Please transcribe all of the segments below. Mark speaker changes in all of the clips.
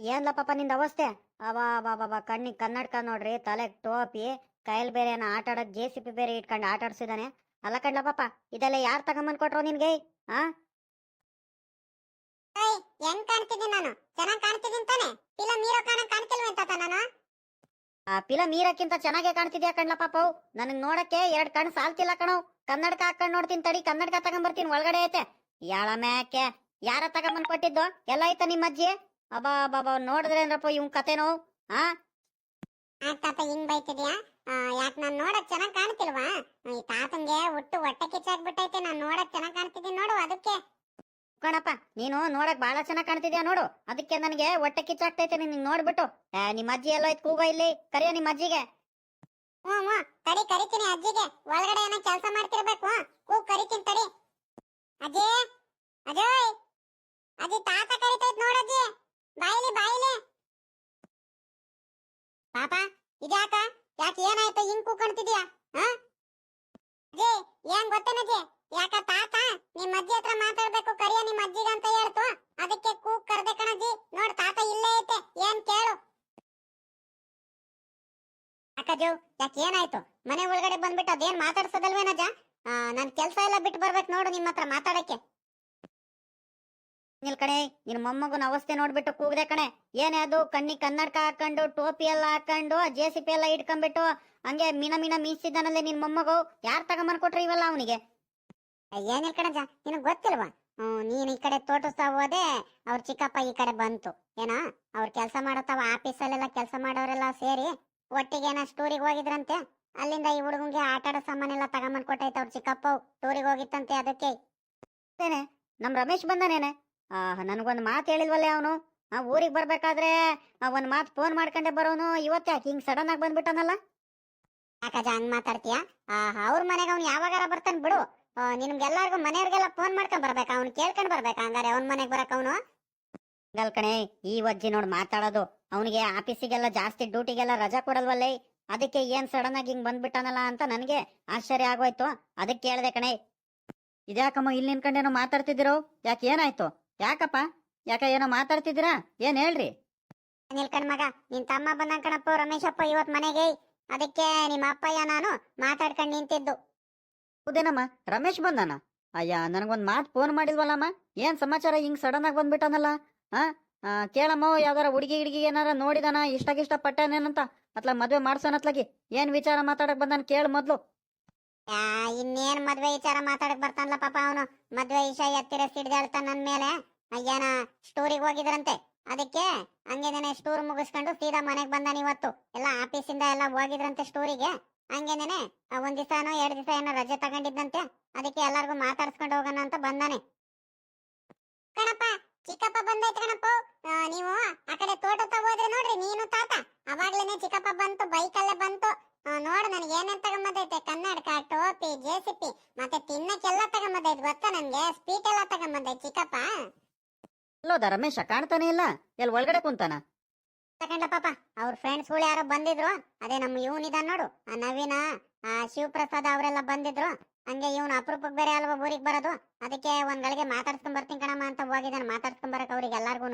Speaker 1: ಏನ್ಲಪ್ಪ ನಿಂದ ಅವಸ್ಥೆ? ಅವಾ ಬಾಬಾ ಕಣ್ಣಿಗೆ ಕನ್ನಡಕ ನೋಡ್ರಿ ತಲೆ ಟೋಪಿ, ಕೈಲ್ ಬೇರೆ ಆಟ ಆಡೋದ್ ಜೆ ಸಿ ಪಿ ಬೇರೆ ಇಟ್ಕೊಂಡು ಆಟ ಆಡ್ಸಿದಾನೆ. ಅಲ್ಲ ಕಣ್ಲ ಪಾಪ, ಇದೆಲ್ಲ ಯಾರು ತಗೊಂಬಂದ್ ಕೊಟ್ರು ನಿನ್ಗೆ?
Speaker 2: ಹಾ ಹೆಂಗ್ ಕಾಣ್ತಿದ್ದೀನಿ ನಾನು? ಚೆನ್ನಾಗಿ ಕಾಣ್ತಿದ್ದೀನಿ ತಾನೆ? ಇಲ್ಲ ಮೀರೋ ಕಾಣ ಕಾಣ್ತಿಲ್ವಂತ ನಾನು?
Speaker 1: ಆ ಪಿಲ ಮೀರಕ್ಕಿಂತ ಚೆನ್ನಾಗೆ ಕಾಣ್ತಿದ್ಯಾ ಕಣ್ಣ ಪಾಪವು ನನಗ್ ನೋಡಕ್ಕೆ ಎರಡ್ ಕಣ್ ಸಾಲ್ತಿಲ್ಲ ಕಣವು ಕನ್ನಡಕ ಹಾಕೊಂಡ್ ನೋಡ್ತೀನಿ ತಡಿ, ಕನ್ನಡಕ ತಗೊಂಬರ್ತೀನಿ, ಒಳಗಡೆ ಐತೆ. ಯಾಳ ಮ್ಯಾಕೆ? ಯಾರ ತಗೊಂಬಂದ್ ಕೊಟ್ಟಿದ್ದು? ಎಲ್ಲ ಐತ ನಿಮ್ಮ ಅಜ್ಜಿ? ಅಬಾ ಬಾಬಾ ನೋಡಿದ್ರೆ ಅಂದ್ರಪ್ಪ ಇವ್ ಕತೆನೋ
Speaker 2: ಹಾ ತಾತ ಹಿಂಗ್ ಬೈತಿದ್ಯಾ? ಯಾಕೆ ನಾನ್ ನೋಡಕ್ ಚೆನ್ನಾಗ್ ಕಾಣ್ತಿಲ್ವಾ? ಈ ತಾತಂಗೆ ಒಟ್ಟು ಹೊಟ್ಟೆ ಕಿಚ್ಚಾಗ್ಬಿಟ್ಟೈತೆ, ನಾನ್ ನೋಡಕ್ ಚೆನ್ನಾಗ್ ಕಾಣ್ತಿದ್ದೀನಿ ನೋಡು ಅದಕ್ಕೆ.
Speaker 1: ಕಣಪ್ಪ, ನೀನು ನೋಡಕ್ ಬಹಳ ಚೆನ್ನಾಗಿ ಕಾಣ್ತಿದ್ಯಾ ನೋಡು. ಅದಕ್ಕೆ ನನಗೆ ಹೊಟ್ಟೆ ಕಿಚ್ಚಾಗ್ತೈತೆ ನಿನ್ ನೋಡ್ಬಿಟ್ಟು. ನಿಮ್ಮ ಅಜ್ಜಿ ಎಲ್ಲ ಐತ್ ಕೂಗೋ ಇಲ್ಲಿ. ಕರಿಯ ನಿಮ್ಮ ಅಜ್ಜಿಗೆ.
Speaker 2: ಹ್ಮ್ ಹ್ಞೂ ತಡಿ, ಕರಿತೀನಿ ಅಜ್ಜಿಗೆ. ಒಳಗಡೆ ಏನೋ ಕೆಲಸ ಮಾಡ್ತಿರ್ಬೇಕು. ಕೂಗ್ ಕರಿತೀನಿ ತಡಿ. ಅಜ್ಜಿ ಅಜಯ್ ಅಜ್ಜಿ, ತಾತ ಕರಿತೈತ್ ನೋಡಜ್ಜಿ ಬಾಯಿಲಿ ಬಾಯಿಲಿ. ಪಾಪ, ಇದ್ಯಾಕ? ಯಾಕೆ ಏನಾಯ್ತು? ಹಿಂಗ್ ಕೂಕೊಂತಿದ್ಯಾ ಹಾ? ಅಜ್ಜಿ, ಏನ್ ಗೊತ್ತೇನಜ್ಜಿ ಯಾಕ ತಾತ ನಿಮ್ ಅಜ್ಜಿ ಹತ್ರ ಮಾತಾಡ್ಬೇಕು ಕರಿಯ ನಿಮ್ಮ ಅಜ್ಜಿಗಂತ ಅಂತ ಹೇಳ್ತು. ಅದಕ್ಕೆ ಕೂಗ್ ಕರ್ದೆ ಕಣಜ್ಜಿ. ನೋಡ್ ತಾತ ಇಲ್ಲೇ ಐತೆ. ಏನ್ ಕೇಳು. ಅಕ್ಕಜು ಯಾಕೆ ಏನಾಯ್ತು? ಮನೆ ಒಳಗಡೆ ಬಂದ್ಬಿಟ್ಟು ಅದೇನ್ ಮಾತಾಡ್ಸೋದಲ್ವೇನಜ್ಜ ಆ, ನನ್ ಕೆಲ್ಸ ಎಲ್ಲ ಬಿಟ್ಟು ಬರ್ಬೇಕು ನೋಡು ನಿಮ್ಮ ಹತ್ರ ಮಾತಾಡಕ್ಕೆ.
Speaker 1: ನಿಲ್ ಕಡೆ ನಿನ್ ಮೊಮ್ಮಗನ ಅವಸ್ಥೆ ನೋಡ್ಬಿಟ್ಟು ಕೂಗ್ದೆ ಕಣೆ. ಏನೇ ಅದು ಕಣ್ಣಿಗೆ ಕನ್ನಡಕ ಹಾಕೊಂಡು ಟೋಪಿ ಎಲ್ಲ ಹಾಕೊಂಡು ಜೆ ಸಿ ಪಿ ಎಲ್ಲ ಇಟ್ಕೊಂಡ್ಬಿಟ್ಟು ಹಂಗೆ ಮೀನ ಮೀನ ಮೀಸಿದ್ದಾನಲ್ಲೇ ನಿನ್ ಮೊಮ್ಮಗು. ಯಾರ್ ತಗೊಂಬಂದ್ ಕೊಟ್ರಿ ಇವೆಲ್ಲ ಅವನಿಗೆ?
Speaker 2: ಏನಿಲ್ ಕಣಜ ನಿನಗ್ ಗೊತ್ತಿಲ್ವಾ? ಹ್ಮ್ ನೀನ್ ಈ ಕಡೆ ತೋಟಿಸ್ತಾ ಹೋದೆ ಅವ್ರ ಚಿಕ್ಕಪ್ಪ ಈ ಕಡೆ ಬಂತು. ಏನೋ ಅವ್ರ ಕೆಲಸ ಮಾಡತ್ತಾವ ಆಫೀಸಲ್ಲೆಲ್ಲ ಕೆಲಸ ಮಾಡೋರೆಲ್ಲ ಸೇರಿ ಒಟ್ಟಿಗೆ ಏನೋ ಸ್ಟೂರಿಗೆ ಹೋಗಿದ್ರಂತೆ? ಅಲ್ಲಿಂದ ಈ ಹುಡುಗಂಗೆ ಆಟ ಆಡೋ ಸಾಮಾನೆಲ್ಲ ತಗೊಂಬಂದ್ ಕೊಟ್ಟೈತೆ ಅವ್ರ ಚಿಕ್ಕಪ್ಪ ಟೂರಿಗೆ ಹೋಗಿತ್ತಂತೆ ಅದಕ್ಕೆ.
Speaker 1: ನಮ್ ರಮೇಶ್ ಬಂದನೇನೆ? ನನಗೊಂದ್ ಮಾತು ಹೇಳಿಲ್ವಲ್ಲೇ ಅವನು? ಆ ಊರಿಗೆ ಬರ್ಬೇಕಾದ್ರೆ ಒಂದ್ ಮಾತು ಫೋನ್ ಮಾಡ್ಕೊಂಡೆ ಬರೋನು ಇವತ್ತ ಹಿಂಗ್ ಸಡನ್ ಆಗಿ ಬಂದ್ಬಿಟ್ಟನಲ್ಲ?
Speaker 2: ಯಾಕಜ ಹಂಗ್ ಮಾತಾಡ್ತೀಯ? ಅವ್ರ ಮನೆಗೆ ಅವ್ನು ಯಾವಾಗಾರ ಬರ್ತಾನೆ ಬಿಡು. ನಿಮ್ಗೆಲ್ಲಾರ್ಗು ಮನೆಯವ್ರಿಗೆಲ್ಲ ಫೋನ್ ಮಾಡ್ಕೊಂಡ್ ಬರ್ಬೇಕಾ ಅವ್ನು ಕೇಳ್ಕೊಂಡ್ ಬರ್ಬೇಕಾ ಹಂಗಾರೆ ಅವ್ನ ಮನೆಗೆ ಬರಕ್ ಅವನು.
Speaker 1: ಗಲ್ ಕಣೆ ಈ ಒಜ್ಜಿ ನೋಡ್ ಮಾತಾಡೋದು ಅವನಿಗೆ ಆಫೀಸಿಗೆಲ್ಲ ಜಾಸ್ತಿ ಡ್ಯೂಟಿಗೆಲ್ಲ ರಜಾ ಕೊಡಲ್ವಲ್ಲೇ? ಅದಕ್ಕೆ ಏನ್ ಸಡನ್ ಆಗಿ ಹಿಂಗ್ ಬಂದ್ಬಿಟ್ಟನಲ್ಲ ಅಂತ ನನಗೆ ಆಶ್ಚರ್ಯ ಆಗೋಯ್ತು. ಅದಕ್ಕೆ ಕೇಳ್ದೆ ಕಣೆ ಇದ್ಯಾಕಮ್ಮ ಇಲ್ಲಿ ನಿನ್ಕೊಂಡೇನೋ ಮಾತಾಡ್ತಿದ್ದೀರೋ? ಯಾಕೆ ಏನಾಯ್ತು? ಯಾಕಪ್ಪ? ಯಾಕ ಏನೋ ಮಾತಾಡ್ತಿದ್ದೀರಾ? ಏನ್ ಹೇಳ್ರಿ?
Speaker 2: ನಿಲ್ಕಣ್ ಮಗ ನಿನ್ ತಮ್ಮ ಬಂದ ಕಣಪ್ಪ ರಮೇಶಪ್ಪ ಇವತ್ ಮನೆಗೆ. ಅದಕ್ಕೆ ನಿಮ್ಮ ಅಪ್ಪಯ್ಯ ನಾನು ಮಾತಾಡ್ಕೊಂಡು ನಿಂತಿದ್ದು.
Speaker 1: ಹೌದೇನಮ್ಮ ರಮೇಶ್ ಬಂದಾನ? ಅಯ್ಯ, ನನಗೊಂದು ಮಾತು ಫೋನ್ ಮಾಡಿಲ್ವಲ್ಲಮ್ಮ ಏನ್ ಸಮಾಚಾರ ಹಿಂಗ್ ಸಡನ್ ಆಗಿ ಬಂದ್ಬಿಟ್ಟನಲ್ಲ? ಹಾ ಕೇಳಮ್ಮ, ಯಾವ್ದಾರ ಹುಡುಗಿ ಗಿಡ್ಗಿ ಏನಾರ ನೋಡಿದಾನ, ಇಷ್ಟಾಗಿಷ್ಟ ಪಟ್ಟನೇನಂತ? ಅತ್ಲ ಮದ್ವೆ ಮಾಡ್ಸೋನತ್ಲಾಗಿ ಏನ್ ವಿಚಾರ ಮಾತಾಡಕ್ ಬಂದಾನ ಕೇಳ ಮೊದ್ಲು.
Speaker 2: ಇನ್ನೇನ್ ಮದ್ವೆ ವಿಚಾರ ಮಾತಾಡಕ್ ಬರ್ತಾನಲ್ಲ ಪಾಪ ಅವನು. ಮದ್ವೆ ವಿಷಯ ಎತ್ತಿರ ಸಿಡ್ದಾಳ್ತಾನ ನನ್ ಮೇಲೆ. ಅಯ್ಯನ, ಸ್ಟೋರಿಗೆ ಹೋಗಿದ್ರಂತೆ. ಅದಕ್ಕೆ ಹಂಗೇನೇನೆ ಸ್ಟೂರ್ ಮುಗಿಸ್ಕೊಂಡು ಸೀದಾ ಮನೆಗ್ ಬಂದಾನ ಇವತ್ತು. ಎಲ್ಲ ಆಫೀಸಿಂದ ಎಲ್ಲ ಹೋಗಿದ್ರಂತೆ ಸ್ಟೋರಿಗೆ. ಹಂಗೇನೇನೆ? ಒಂದ್ ದಿವಸ ಏನೋ ಎರಡ್ ದಿವಸ ಏನೋ ರಜೆ ತಗೊಂಡಿದ್ದಂತೆ, ಅದಕ್ಕೆ ಎಲ್ಲಾರ್ಗು ಮಾತಾಡ್ಸ್ಕೊಂಡು ಹೋಗೋಣ ಅಂತ ಬಂದಾನೆ. ಕಣಪ್ಪ, ಚಿಕ್ಕಪ್ಪ ಬಂದೈತೆ ಕಣಪ್ಪ. ನೀವು ಆ ಕಡೆ ತೋಟ ಹೋದ್ರೆ ನೋಡ್ರಿ, ನೀನು ತಾತ. ಅವಾಗ್ಲೇನೆ ಚಿಕ್ಕಪ್ಪ ಬಂತು, ಬೈಕಲ್ಲೇ ಬಂತು. ನೋಡು ನನಗೆ ಏನೇನ್ ತಗೊಂಬದೈತೆ ಕನ್ನಡಕ ಟೋಪಿ ಜೆಸಿಪಿ ಮತ್ತೆ ತಿನ್ನಕ್ಕೆಲ್ಲ ತಗೊಂಬದೈತೆ, ಗೊತ್ತಾ ನನ್ಗೆ? ಸ್ವೀಟ್ ಎಲ್ಲ ತಗೊಂಬದೈತೆ, ಚಿಕ್ಕಪ್ಪ.
Speaker 1: ಎಲ್ಲೋದ ರಮೇಶ ಕಾಣ್ತಾನೆ ಇಲ್ಲ. ಎಲ್ ಒಳಗಡೆ ಕುಂತಾನ?
Speaker 2: ತಕೊಂಡ ಪಾಪ. ಅವ್ರ ಫ್ರೆಂಡ್ಸ್ಗಳು ಯಾರೋ ಬಂದಿದ್ರು. ಅದೇ ನಮ್ಮ ಇವನ್ ಇದಾನ ನೋಡು. ಆ ನವೀನ ಆ ಶಿವಪ್ರಸಾದ್ ಅವರೆಲ್ಲ ಬಂದಿದ್ರು. ಹಂಗೆ ಇವನು ಅಪರೂಪಕ್ಕೆ ಬೇರೆ ಅಲ್ವಾ ಊರಿಗೆ ಬರೋದು? ಅದಕ್ಕೆ ಒಂದ್ ಗಳಿಗೆ ಮಾತಾಡ್ಸ್ಕೊಂಡ್ ಬರ್ತೀನಿ ಕಣಮ್ಮ ಅಂತ ಹೋಗಿದ್ದಾನೆ ಮಾತಾಡ್ಸ್ಕೊಂಡ್ ಬರಕ್ ಅವ್ರಿಗೆ ಎಲ್ಲಾರ್ಗು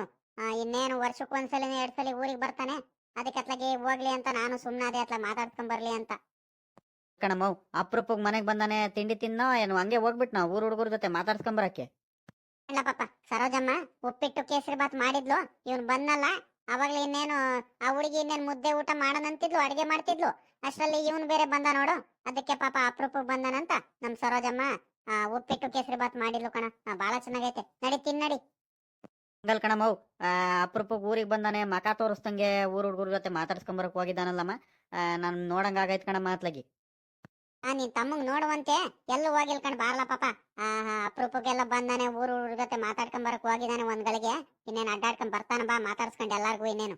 Speaker 2: ಇನ್ನೇನು ವರ್ಷಕ್ಕೆ ಒಂದ್ಸಲ ಎರಡ್ ಸಲ ಊರಿಗೆ ಬರ್ತಾನೆ. ಅದಕ್ಕೆ ಅತ್ಲಾಗೆ ಹೋಗ್ಲಿ ಅಂತ ನಾನು ಸುಮ್ಮನಾ ಅದೇ ಅತ್ಲಾ ಮಾತಾಡ್ಸ್ಕೊಂಡ್ ಬರ್ಲಿ ಅಂತ.
Speaker 1: ಕಣಮ್ಮ ಅಪ್ರೂಪಕ್ ಮನೆಗ್ ಬಂದಾನೆ ತಿಂಡಿ ತಿನ್ನೋ ಏನು ಹಂಗೆ ಹೋಗ್ಬಿಟ್ ನಾವು ಊರ್ ಹುಡುಗರ ಜೊತೆ ಮಾತಾಡ್ಸ್ಕೊಂಬರಕ್ಕೆ
Speaker 2: ಇಲ್ಲ ಪಾಪ. ಸರೋಜಮ್ಮ ಉಪ್ಪಿಟ್ಟು ಕೇಸರಿ ಬಾತ್ ಮಾಡಿದ್ಲು. ಇವನ್ ಬಂದಲ್ಲ ಅವಾಗ್ಲೇ ಇನ್ನೇನು ಆ ಹುಡುಗಿ ಇನ್ನೇನು ಮುದ್ದೆ ಊಟ ಮಾಡೋಣಂತಿದ್ಲು ಅಡಿಗೆ ಮಾಡ್ತಿದ್ಲು? ಅಷ್ಟರಲ್ಲಿ ಇವನು ಬೇರೆ ಬಂದ ನೋಡು. ಅದಕ್ಕೆ ಪಾಪ ಅಪರೂಪಕ್ಕೆ ಬಂದನಂತ ನಮ್ಮ ಸರೋಜಮ್ಮ. ಉಪ್ಪಿಟ್ಟು ಕೇಸರಿ ಬಾತ್ ಮಾಡಿದ್ಲು ಕಣ. ಬಹಳ ಚೆನ್ನಾಗೈತೆ. ನಡಿ ತಿನ್ನಡಿ
Speaker 1: ಹಂಗಲ್ ಕಣಮ್ಮ ಅಪ್ರೂಪಕ್ ಊರಿಗೆ ಬಂದಾನೆ, ಮಕ ತೋರಿಸ್ದಂಗೆ ಊರು ಹುಡುಗರ ಜೊತೆ ಮಾತಾಡ್ಸ್ಕೊಂಬರಕ್ ಹೋಗಿದ್ದಾನಲ್ಲಮ್ಮ. ನಾನು ನೋಡಂಗಾಗೈತ್ ಕಣಮ್ಮ ಅತ್ಲಾಗಿ
Speaker 2: ಆ, ನಿನ್ ತಮ್ಮಗ್ ನೋಡುವಂತೆ ಎಲ್ಲೂ ಹೋಗಿಲ್ ಕಣ್ ಬಾರ್ಲ ಪಾಪ. ಆ ಅಪರೂಪಕ್ಕೆಲ್ಲ ಬಂದಾನೆ, ಊರು ಊರ್ ಜೊತೆ ಮಾತಾಡ್ಕೊಂಡ್ ಬರಕ್ ಹೋಗಿದಾನೆ ಒಂದ್ ಗಳಿಗೆ. ಇನ್ನೇನ್ ಅಡ್ಡಾಡ್ಕೊಂಡ್ ಬರ್ತಾನ ಬಾ, ಮಾತಾಡ್ಸ್ಕೊಂಡ್ ಎಲ್ಲಾರ್ಗು ಇನ್ನೇನು.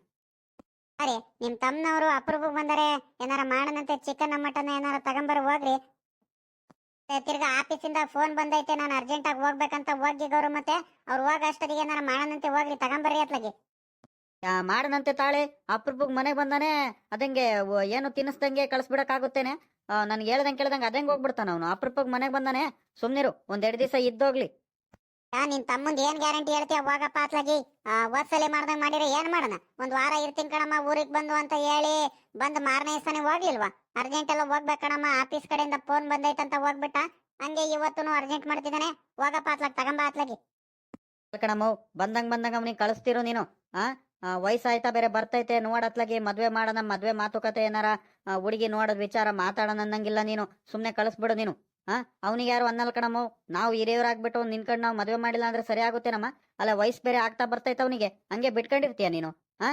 Speaker 2: ಅರೆ, ನಿಮ್ ತಮ್ಮನವರು ಅಪರೂಪಕ್ ಬಂದರೆ ಏನಾರ ಮಾಡನಂತೆ ಚಿಕನ್ ಮಟನ್ ಏನಾರ ತಗೊಂಬರ್ ಹೋಗ್ರಿ. ತಿರ್ಗ ಆಫೀಸಿಂದ ಫೋನ್ ಬಂದೈತೆ, ನಾನು ಅರ್ಜೆಂಟ್ ಆಗಿ ಹೋಗ್ಬೇಕಂತ ಹೋಗಿ ಗೌರು ಮತ್ತೆ. ಅವ್ರು ಹೋಗ ಅಷ್ಟೊತ್ತಿಗೆ ಏನಾರ ಮಾಡನಂತೆ ಹೋಗ್ರಿ, ತಗೊಂಬರ್ರಿ ಅತ್ಲಗಿ.
Speaker 1: ಮಾಡನಂತೆ ತಾಳೆ, ಅಪ್ರೂಪಕ್ ಮನೆಗ್ ಬಂದಾನೆ, ಅದಂಗೆ ಏನು ತಿನ್ನಿಸ್ದಂಗೆ ಕಳಿಸ್ಬಿಡಕ್ಕಾಗುತ್ತೇನೆ. ನನ್ಗೆ ಹೇಳ್ದಂಗೆ ಕೇಳ್ದಂಗೆ ಅದಂಗೆ ಹೋಗ್ಬಿಡ್ತಾನ ಅವನು. ಅಪ್ರೂಪಕ್ಕೆ ಮನೆಗೆ ಬಂದಾನೆ. ಸುಮ್ನಿರು ಒಂದೆರಡು ದಿವಸ ಇದ್ದೋಗ್ಲಿ.
Speaker 2: ನಾ ನಿನ್ ತಮ್ಮಂದ್ ಏನ್ ಗ್ಯಾರಂಟಿ ಹೇಳ್ತೀಯ ಹೋಗಪ್ಪ ಅತ್ಲಾಗಿ ಆ, ಹೋದ್ಸಲಿ ಮಾಡ್ದಂಗ್ ಮಾಡಿರ ಏನ್ ಮಾಡೋಣ? ಒಂದ್ ವಾರ ಇರ್ತೀನಿ ಕಣಮ್ಮ ಊರಿಗೆ ಬಂದು ಅಂತ ಹೇಳಿ ಬಂದ್ ಮಾರನೇ ದಿವಸನೇ ಹೋಗ್ಲಿಲ್ವಾ? ಅರ್ಜೆಂಟ್ ಎಲ್ಲ ಹೋಗ್ಬೇಕು ಕಣಮ್ಮ ಆಫೀಸ್ ಕಡೆಯಿಂದ ಫೋನ್ ಬಂದೈತಂತ ಹೋಗ್ಬಿಟ್ಟ. ಹಂಗೆ ಇವತ್ತು ಅರ್ಜೆಂಟ್ ಮಾಡ್ತಿದ್ದಾನೆ. ಹೋಗಪ್ಪ ಅತ್ಲಾಗ್ ತಗೊಂಬ ಅತ್ಲಾಗಿ.
Speaker 1: ಕಣಮ್ಮ ಬಂದಂಗ್ ಬಂದಂಗ ಅವನಿಗೆ ಕಳಿಸ್ತಿರು ನೀನು. ಆ ವಯಸ್ಸಾಯ್ತಾ ಬೇರೆ ಬರ್ತೈತೆ. ನೋಡತ್ಲಾಗಿ ಮದ್ವೆ ಮಾಡೋಣ ಮದ್ವೆ ಮಾತುಕತೆ ಏನಾರ ಹುಡುಗಿ ನೋಡೋದ್ ವಿಚಾರ ಮಾತಾಡೋಣ ಅನ್ನಂಗಿಲ್ಲ ನೀನು. ಸುಮ್ಮನೆ ಕಳಿಸ್ಬಿಡು ನೀನು. ಹಾ ಅವನಿಗೆ ಯಾರು ಅನ್ನಲ್ ಕಣಮ್ಮ. ನಾವು ಹಿರಿಯವ್ರಾಗ್ಬಿಟ್ಟು ನಿನ್ಕಂಡ್ ನಾವು ಮದುವೆ ಮಾಡಿಲ್ಲ ಅಂದ್ರೆ ಸರಿ ಆಗುತ್ತೇನಮ್ಮ? ಅಲ್ಲ, ವಯಸ್ಸು ಬೇರೆ ಆಗ್ತಾ ಬರ್ತೈತೆ ಅವನಿಗೆ. ಹಂಗೆ ಬಿಟ್ಕೊಂಡಿರ್ತೀಯ ನೀನು? ಹಾ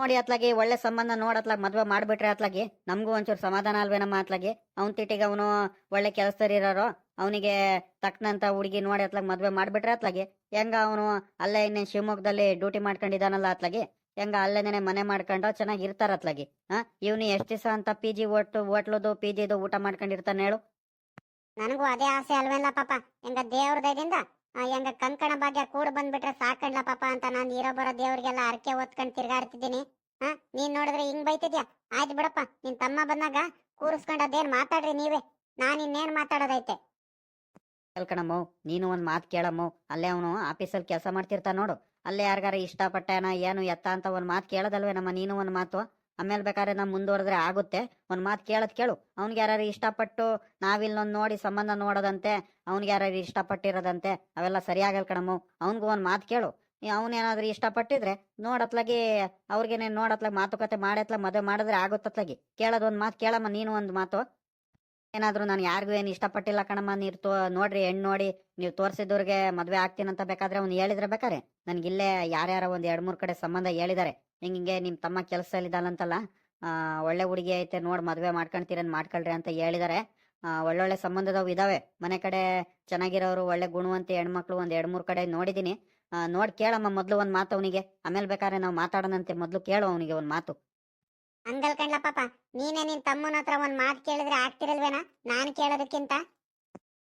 Speaker 1: ನೋಡಿ ಅತ್ಲಾಗಿ, ಒಳ್ಳೆ ಸಂಬಂಧ ನೋಡತ್ಲಾಗ ಮದ್ವೆ ಮಾಡ್ಬಿಟ್ರೆ ಅತ್ಲಾಗಿ. ನಮಗೂ ಒಂಚೂರು ಸಮಾಧಾನ ಅಲ್ವೇನಮ್ಮ ಅತ್ಲಾಗಿ? ಅವ್ನ ತಿಟ್ಟಿಗೆ ಅವನು ಒಳ್ಳೆ ಕೆಲಸದಲ್ಲಿರೋರು ಅವನಿಗೆ ತಕ್ಕನಂತ ಹುಡುಗಿ ನೋಡಿ ಅತ್ಲಾಗ ಮದ್ವೆ ಮಾಡ್ಬಿಟ್ರೆ ಅತ್ಲಾಗಿ. ಹೆಂಗ ಅವನು ಅಲ್ಲೇ ಇನ್ನೇನು ಶಿವಮೊಗ್ಗದಲ್ಲಿ ಡ್ಯೂಟಿ ಮಾಡ್ಕೊಂಡಿದ್ದಾನಲ್ಲ ಅತ್ಲಾಗಿ? ಹೆಂಗ ಅಲ್ಲೇನೆ ಮನೆ ಮಾಡ್ಕೊಂಡು ಚೆನ್ನಾಗಿ ಇರ್ತಾರ ಅತ್ಲಾಗಿ. ಹಾ ಇವ್ನು ಎಷ್ಟ್ ದಿವಸ ಅಂತ ಪಿ ಜಿ ಒಟ್ಟು ಹೋಟ್ಲದು ಪಿ ಜಿದು ಊಟ ಮಾಡ್ಕೊಂಡಿರ್ತಾನೆ ಹೇಳು.
Speaker 2: ನನಗೂ ಅದೇ ಆಸೆ ಅಲ್ವೇಲ್ಲ ಪಾಪ ಹೆಂಗ ದೇವ್ರ ದಯದಿಂದ ಹೆಂಗ ಕಂಕಣ ಭಾಗ್ಯ ಕೂಡ ಬಂದ್ಬಿಟ್ರೆ ಸಾಕಣ್ಲ ಪಾಪ ಅಂತ ನಾನು ಇರೋ ಬರೋ ದೇವ್ರಿಗೆಲ್ಲ ಅರಕೆ ಹೊತ್ಕೊಂಡ್ ತಿರ್ಗಾಡ್ತಿದ್ದೀನಿ. ಹಾ ನೀನ್ ನೋಡಿದ್ರೆ ಹಿಂಗ್ ಬೈತಿದ್ಯಾ? ಆಯ್ತು ಬಿಡಪ್ಪ ನಿನ್ ತಮ್ಮ ಬಂದಾಗ ಕೂರಿಸ್ಕೊಂಡ್ ಅದೇನ್ ಮಾತಾಡ್ರಿ ನೀವೇ. ನಾನ್ ಇನ್ನೇನ್ ಮಾತಾಡೋದೈತೆ.
Speaker 1: ಕಣಮ್ಮ ನೀನು ಒಂದ್ ಮಾತು ಕೇಳಮ್ಮ ಅಲ್ಲೇ ಅವನು ಆಫೀಸಲ್ಲಿ ಕೆಲಸ ಮಾಡ್ತಿರ್ತಾನ ನೋಡು. ಅಲ್ಲೇ ಯಾರಿಗಾರ ಇಷ್ಟಪಟ್ಟೆನ, ಏನು ಎತ್ತ ಅಂತ ಒಂದು ಮಾತು ಕೇಳದಲ್ವೇ ನಮ್ಮ ನೀನು ಒಂದು ಮಾತು. ಆಮೇಲೆ ಬೇಕಾದ್ರೆ ನಮ್ ಮುಂದುವರೆದ್ರೆ ಆಗುತ್ತೆ. ಒಂದು ಮಾತು ಕೇಳದ್ ಕೇಳು. ಅವ್ನಿಗೆ ಯಾರು ಇಷ್ಟಪಟ್ಟು ನಾವಿಲ್ಲೊಂದು ನೋಡಿ ಸಂಬಂಧ ನೋಡೋದಂತೆ, ಅವ್ನಿಗೆ ಯಾರು ಇಷ್ಟಪಟ್ಟಿರೋದಂತೆ, ಅವೆಲ್ಲ ಸರಿಯಾಗಲ್ ಕಣಮ್ಮ. ಅವ್ನಿಗೂ ಒಂದು ಮಾತು ಕೇಳು. ಅವನೇನಾದ್ರೂ ಇಷ್ಟಪಟ್ಟಿದ್ರೆ ನೋಡತ್ಲಾಗಿ ಅವ್ರಿಗೆ ನೋಡತ್ಲಾಗ ಮಾತುಕತೆ ಮಾಡತ್ಲ ಮದುವೆ ಮಾಡಿದ್ರೆ ಆಗುತ್ತತ್ಲಾಗಿ. ಕೇಳೋದು ಒಂದು ಮಾತು ಕೇಳಮ್ಮ, ನೀನು ಒಂದು ಮಾತು. ಏನಾದ್ರೂ ನಾನು ಯಾರಿಗೂ ಏನು ಇಷ್ಟಪಟ್ಟಿಲ್ಲ ಕಣಮ್ಮ, ನೀರ್ ತೋ, ನೋಡ್ರಿ ಹೆಣ್ಣು ನೋಡಿ, ನೀವು ತೋರಿಸಿದವ್ರಿಗೆ ಮದ್ವೆ ಆಗ್ತೀನಂತ ಬೇಕಾದ್ರೆ ಅವ್ನು ಹೇಳಿದ್ರೆ ಬೇಕಾರೆ? ನನ್ಗಿಲ್ಲೇ ಯಾರ್ಯಾರ ಒಂದ್ ಎರಡ್ ಮೂರ್ ಕಡೆ ಸಂಬಂಧ ಹೇಳಿದಾರೆ. ಹಿಂಗೆ ನಿಮ್ ತಮ್ಮ ಕೆಲಸದಲ್ಲಿದ್ದಾನಂತಲ್ಲ ಒಳ್ಳೆ ಹುಡುಗಿ ಐತೆ ನೋಡ್ ಮದ್ವೆ ಮಾಡ್ಕೊಂತೀರನ್ ಮಾಡ್ಕೊಳ್ರಿ ಅಂತ ಹೇಳಿದಾರೆ. ಆ, ಒಳ್ಳೊಳ್ಳೆ ಸಂಬಂಧದವು ಇದಾವೆ. ಮನೆ ಕಡೆ ಚೆನ್ನಾಗಿರೋರು, ಒಳ್ಳೆ ಗುಣವಂತ ಹೆಣ್ಮಕ್ಳು ಒಂದ್ ಎರಡ್ ಮೂರ್ ಕಡೆ ನೋಡಿದೀನಿ. ನೋಡಿ ನೋಡ್ ಕೇಳಮ್ಮ ಮೊದ್ಲು ಒಂದ್ ಮಾತು ಅವನಿಗೆ. ಆಮೇಲೆ ಬೇಕಾದ್ರೆ ನಾವು ಮಾತಾಡೋಣಂತೆ, ಮೊದ್ಲು ಕೇಳು ಅವನಿಗೆ ಒಂದ್ ಮಾತು.
Speaker 2: ಹಂಗಲ್ ಪಾಪ, ನೀನೇ ನಿನ್ ತಮ್ಮನ ಹತ್ರ ಒಂದ್ ಮಾತು ಕೇಳಿದ್ರೆ ಆಗ್ತಿರಲ್ವೇನ? ನಾನ್ ಕೇಳೋದಕ್ಕಿಂತ?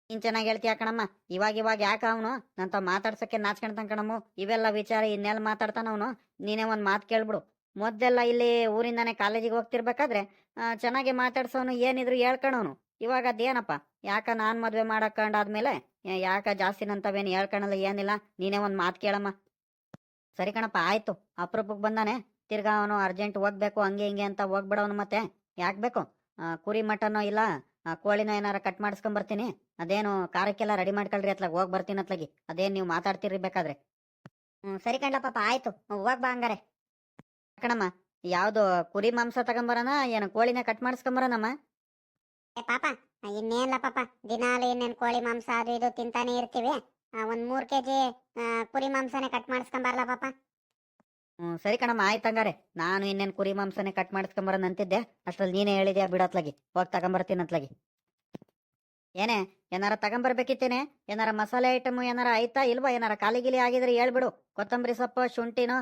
Speaker 1: ನೀನ್ ಚೆನ್ನಾಗಿ ಹೇಳ್ತೀಯ ಕಣಮ್ಮ? ಇವಾಗ ಇವಾಗ ಯಾಕ ಅವನು? ನಂತ ಮಾತಾಡ್ಸಕ್ಕೆ ನಾಚ್ಕೊಂತಾನ ಕಣಮ್ಮ. ಇವೆಲ್ಲ ವಿಚಾರ ಇನ್ನೆಲ್ಲ ಮಾತಾಡ್ತಾನ ಅವನು. ನೀನೇ ಒಂದ್ ಮಾತು ಕೇಳ್ಬಿಡು. ಮೊದ್ದೆಲ್ಲ ಇಲ್ಲಿ ಊರಿಂದಾನೆ ಕಾಲೇಜಿಗೆ ಹೋಗ್ತಿರ್ಬೇಕಾದ್ರೆ ಚೆನ್ನಾಗಿ ಮಾತಾಡ್ಸೋನು ಏನಿದ್ರು ಹೇಳ್ಕಣವನು. ಇವಾಗ ಅದೇನಪ್ಪ? ಯಾಕ ನಾನ್ ಮದ್ವೆ ಮಾಡಕೊಂಡಾದ್ಮೇಲೆ ಯಾಕ ಜಾಸ್ತಿ ನಂತವೇನು ಹೇಳ್ಕೊಳಲ್ಲ ಏನಿಲ್ಲ? ನೀನೇ ಒಂದ್ ಮಾತು ಕೇಳಮ್ಮ. ಸರಿ ಕಣಪ್ಪ, ಆಯ್ತು. ಅಪರೂಪಕ್ಕೆ ಬಂದಾನೆ. ತಿರ್ಗಾ ಅವನು ಅರ್ಜೆಂಟ್ ಹೋಗ್ಬೇಕು, ಹಂಗೆ ಹಿಂಗೆ ಅಂತ ಹೋಗ್ಬಿಡವನು ಮತ್ತೆ. ಯಾಕೆ ಬೇಕು? ಕುರಿ ಮಟನೋ ಇಲ್ಲ ಕೋಳಿನೋ ಏನಾರ ಕಟ್ ಮಾಡಿಸ್ಕೊಂಬರ್ತೀನಿ. ಅದೇನು ಖಾರಕ್ಕೆಲ್ಲ ರೆಡಿ ಮಾಡ್ಕೊಳ್ರಿ ಅತ್ಲಾಗ, ಹೋಗ್ ಬರ್ತೀನಿ ಅತ್ಲಾಗಿ. ಅದೇನ್ ನೀವು ಮಾತಾಡ್ತಿರ್ರಿ ಬೇಕಾದ್ರೆ.
Speaker 2: ಸರಿ ಕಣ್ಲ ಪಾಪ, ಆಯ್ತು. ಹೋಗ್ ಬಾ ಹಂಗಾರೆ.
Speaker 1: ಕಣಮ್ಮ, ಯಾವ್ದು ಕುರಿ ಮಾಂಸ ತಗೊಂಬರೋಣ ಏನು ಕೋಳಿನ ಕಟ್ ಮಾಡಿಸ್ಕೊಂಬರೋಣಮ್ಮ
Speaker 2: ಏ, ಪಾಪ ಇನ್ನೇನಲ್ಲ ಇನ್ನೇನ್ಲ ಪಾಪ, ದಿನಾಲು ಇನ್ನೇನ್ ಕೋಳಿ ಮಾಂಸ ಅದು ಇದು ತಿಂತಾನೆ ಇರ್ತೀವಿ. ಒಂದ್ ಮೂರ್ ಕೆಜಿ ಕುರಿ ಮಾಂಸನೇ ಕಟ್ ಮಾಡಿಸ್ಕೊಂಬರ್ಲ ಪಾಪ.
Speaker 1: ಹ್ಞೂ ಸರಿ ಕಣಮ್ಮ, ಆಯ್ತು ಹಂಗಾರೆ. ನಾನು ಇನ್ನೇನ್ ಕುರಿ ಮಾಂಸನೆ ಕಟ್ ಮಾಡಿಸ್ಕೊಂಬರೋಣ ಅಂತಿದ್ದೆ. ಅಷ್ಟ್ರಲ್ಲಿ ನೀನೇ ಹೇಳಿದ್ಯಾ ಬಿಡತ್ಲಾಗಿ ಹೋಗಿ ತಗೊಂಬರ್ತೀನಿ ಅತ್ಲಾಗಿ. ಏನೇ, ಏನಾರ ತಗೊಂಬರ್ಬೇಕಿತ್ತೇನೆ? ಏನಾರ ಮಸಾಲೆ ಐಟಮ್ ಏನಾರ ಆಯ್ತಾ ಇಲ್ವಾ? ಏನಾರ ಕಾಲಿಗಿಲಿ ಆಗಿದ್ರೆ ಹೇಳ್ಬಿಡು. ಕೊತ್ತಂಬರಿ ಸೊಪ್ಪು, ಶುಂಠಿನೋ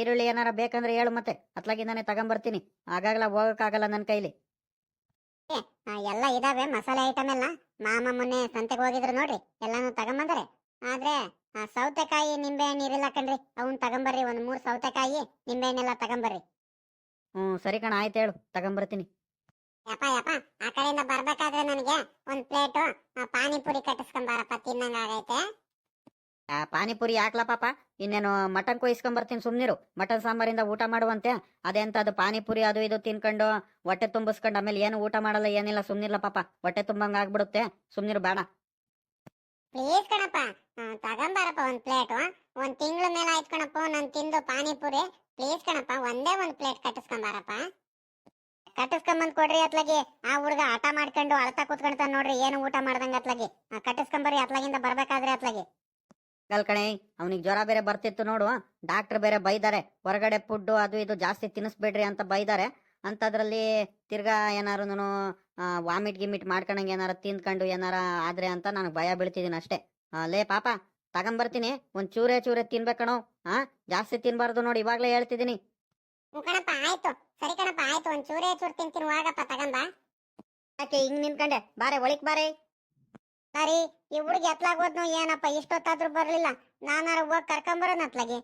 Speaker 1: ಈರುಳ್ಳಿ ಏನಾರ ಬೇಕಂದ್ರೆ ಹೇಳು ಮತ್ತೆ. ಅತ್ಲಾಗಿ ನಾನೇ ತಗೊಂಬರ್ತೀನಿ. ಆಗಾಗಲ ಹೋಗಕ್ಕಾಗಲ್ಲ ನನ್ನ ಕೈಲಿ.
Speaker 2: ಎಲ್ಲ ಇದಾವೆ ಮಸಾಲೆ ಐಟಮ್ ಎಲ್ಲ. ಮಾಮ ಮೊನ್ನೆ ಸಂತೆಗೆ ಹೋಗಿದ್ರು ನೋಡ್ರಿ. ಎಲ್ಲಾನು ತಗೊಂಬಂದರೆ. ಆದ್ರೆ ಸೌತೆಕಾಯಿ ನಿಂಬೆ ಹಣ್ಣು ಇರಲ್ಲ ಕಣ್ರಿ ಅವನ್ ತಗೊಂಬರ್ರಿ ಒಂದ್ ಮೂರ್ ಸೌತೆಕಾಯಿ ನಿಂಬೆ ಹಣ್ಣೆಲ್ಲ ತಗೊಂಬರ್ರಿ.
Speaker 1: ಹ್ಮ್ ಸರಿ ಕಣ ಆಯ್ತು ಹೇಳು ತಗೊಂಬರ್ತೀನಿ.
Speaker 2: ಯಪ್ಪ ಯಪ್ಪ ಆ ಕಡೆಯಿಂದ ಬರ್ಬೇಕಾದ್ರೆ ನನಗೆ ಒಂದ್ ಪ್ಲೇಟು ಪಾನಿಪುರಿ ಕಟ್ಟಿಸ್ಕೊಂಬಾರಪ್ಪ ತಿನ್ನಂಗ ಆಗೈತೆ.
Speaker 1: ಆ ಪಾನಿಪುರಿ ಯಾಕ್ಲ ಪಾಪ ಇನ್ನೇನು ಮಟನ್ ಕೊಯ್ಸ್ಕೊಂಬರ್ತೀನಿ ಸುಮ್ನಿರು. ಮಟನ್ ಸಾಂಬಾರಿಂದ ಊಟ ಮಾಡುವಂತೆ ಅದೆಂತ ಅದು ಪಾನಿಪುರಿ ಅದು ಇದು ತಿನ್ಕೊಂಡು ಹೊಟ್ಟೆ ತುಂಬಿಸ್ಕೊಂಡು ಆಮೇಲೆ ಏನು ಊಟ ಮಾಡಲ್ಲ ಏನಿಲ್ಲ ಸುಮ್ನಿರ್ಲ ಪಾಪ ಹೊಟ್ಟೆ ತುಂಬಂಗ ಆಗ್ಬಿಡುತ್ತೆ ಸುಮ್ನಿರು ಬೇಡ.
Speaker 2: ಪ್ಲೀಸ್ ಕಣಪ್ಪ. ತಗೊಂಬಾರಪ್ಪ ಒಂದ್ ಪ್ಲೇಟ್ ಒಂದ್ ತಿಂಗಳ ಮೇಲೆ ಆಯ್ತು ಕಣಪ್ಪ ನನ್ ತಿಂದು ಪಾನಿಪುರಿ. ಪ್ಲೀಸ್ ಕಣಪ್ಪ ಒಂದೇ ಒಂದ್ ಪ್ಲೇಟ್ ಕಟ್ಟಿಸ್ಕೊಂಬಾರಪ್ಪ. ಕಟ್ಟಿಸ್ಕೊಂಬಂದ್ ಕೊಡ್ರಿ ಅತ್ಲಾಗಿ. ಆ ಹುಡುಗ ಆಟ ಮಾಡ್ಕೊಂಡು ಅಳ್ತಾ ಕೂತ್ಕೊಂಡ್ತಾನ ನೋಡ್ರಿ ಏನು ಊಟ ಮಾಡ್ದಂಗ ಅತ್ಲಾಗಿ. ಆ, ಕಟ್ಟಿಸ್ಕೊಂಬರ್ರಿ ಅತ್ಲಾಗಿಂದ ಬರ್ಬೇಕಾದ್ರೆ ಅತ್ಲಾಗಿ.
Speaker 1: ಗಲ್ ಕಣೆ ಅವ್ನಿಗೆ ಜ್ವರ ಬೇರೆ ಬರ್ತಿತ್ತು ನೋಡು. ಡಾಕ್ಟರ್ ಬೇರೆ ಬೈದಾರೆ. ಹೊರಗಡೆ ಫುಡ್ ಅದು ಇದು ಜಾಸ್ತಿ ತಿನ್ನಿಸ್ಬೇಡ್ರಿ ಅಂತ ಬೈದಾರೆ. ಅಂತದ್ರಲ್ಲಿ ತಿರ್ಗಾ ಏನಾರು ನಾನು ವಾಮಿಟ್ ಗಿಮಿಟ್ ಮಾಡ್ಕೊಂಡಂಗೆ ಏನಾರ ತಿಂದ್ಕೊಂಡು ಏನಾರ ಆದ್ರೆ ಅಂತ ನನಗೆ ಭಯ ಬೀಳ್ತಿದ್ದೀನಿ ಅಷ್ಟೇ. ಲೇ ಪಾಪ ತಗೊಂಬರ್ತೀನಿ. ಒಂದ್ ಚೂರೆ ಚೂರೆ ತಿನ್ಬೇಕಣೋ. ಹಾ ಜಾಸ್ತಿ ತಿನ್ಬಾರ್ದು ನೋಡಿ ಇವಾಗ್ಲೇ ಹೇಳ್ತಿದ್ದೀನಿ
Speaker 2: ಕಣಪ್ಪ ಆಯ್ತು. ಸರಿ ಕಣಪ್ಪ ಆಯ್ತು. ಒಂದ್ ಚೂರೇ ಚೂರ್ ತಿಂತೀನಿ ಹೋಗಪ್ಪ ತಗೊಂಬ.
Speaker 1: ಯಾಕೆ ಹಿಂಗ್ ನಿನ್ಕಂಡೆ ಬಾರೆ ಒಳಿಕ್ ಬಾರೆ.
Speaker 2: ಸರಿ ಈ ಹುಡುಗಿ ಎತ್ಲಾಗ್ ಹೋದ್ನು ಏನಪ್ಪ ಇಷ್ಟೊತ್ತಾದ್ರೂ ಬರಲಿಲ್ಲ. ನಾನಾರ ಹೋಗ್ ಕರ್ಕೊಂಬರೋನ್ ಅತ್ಲಾಗೆ.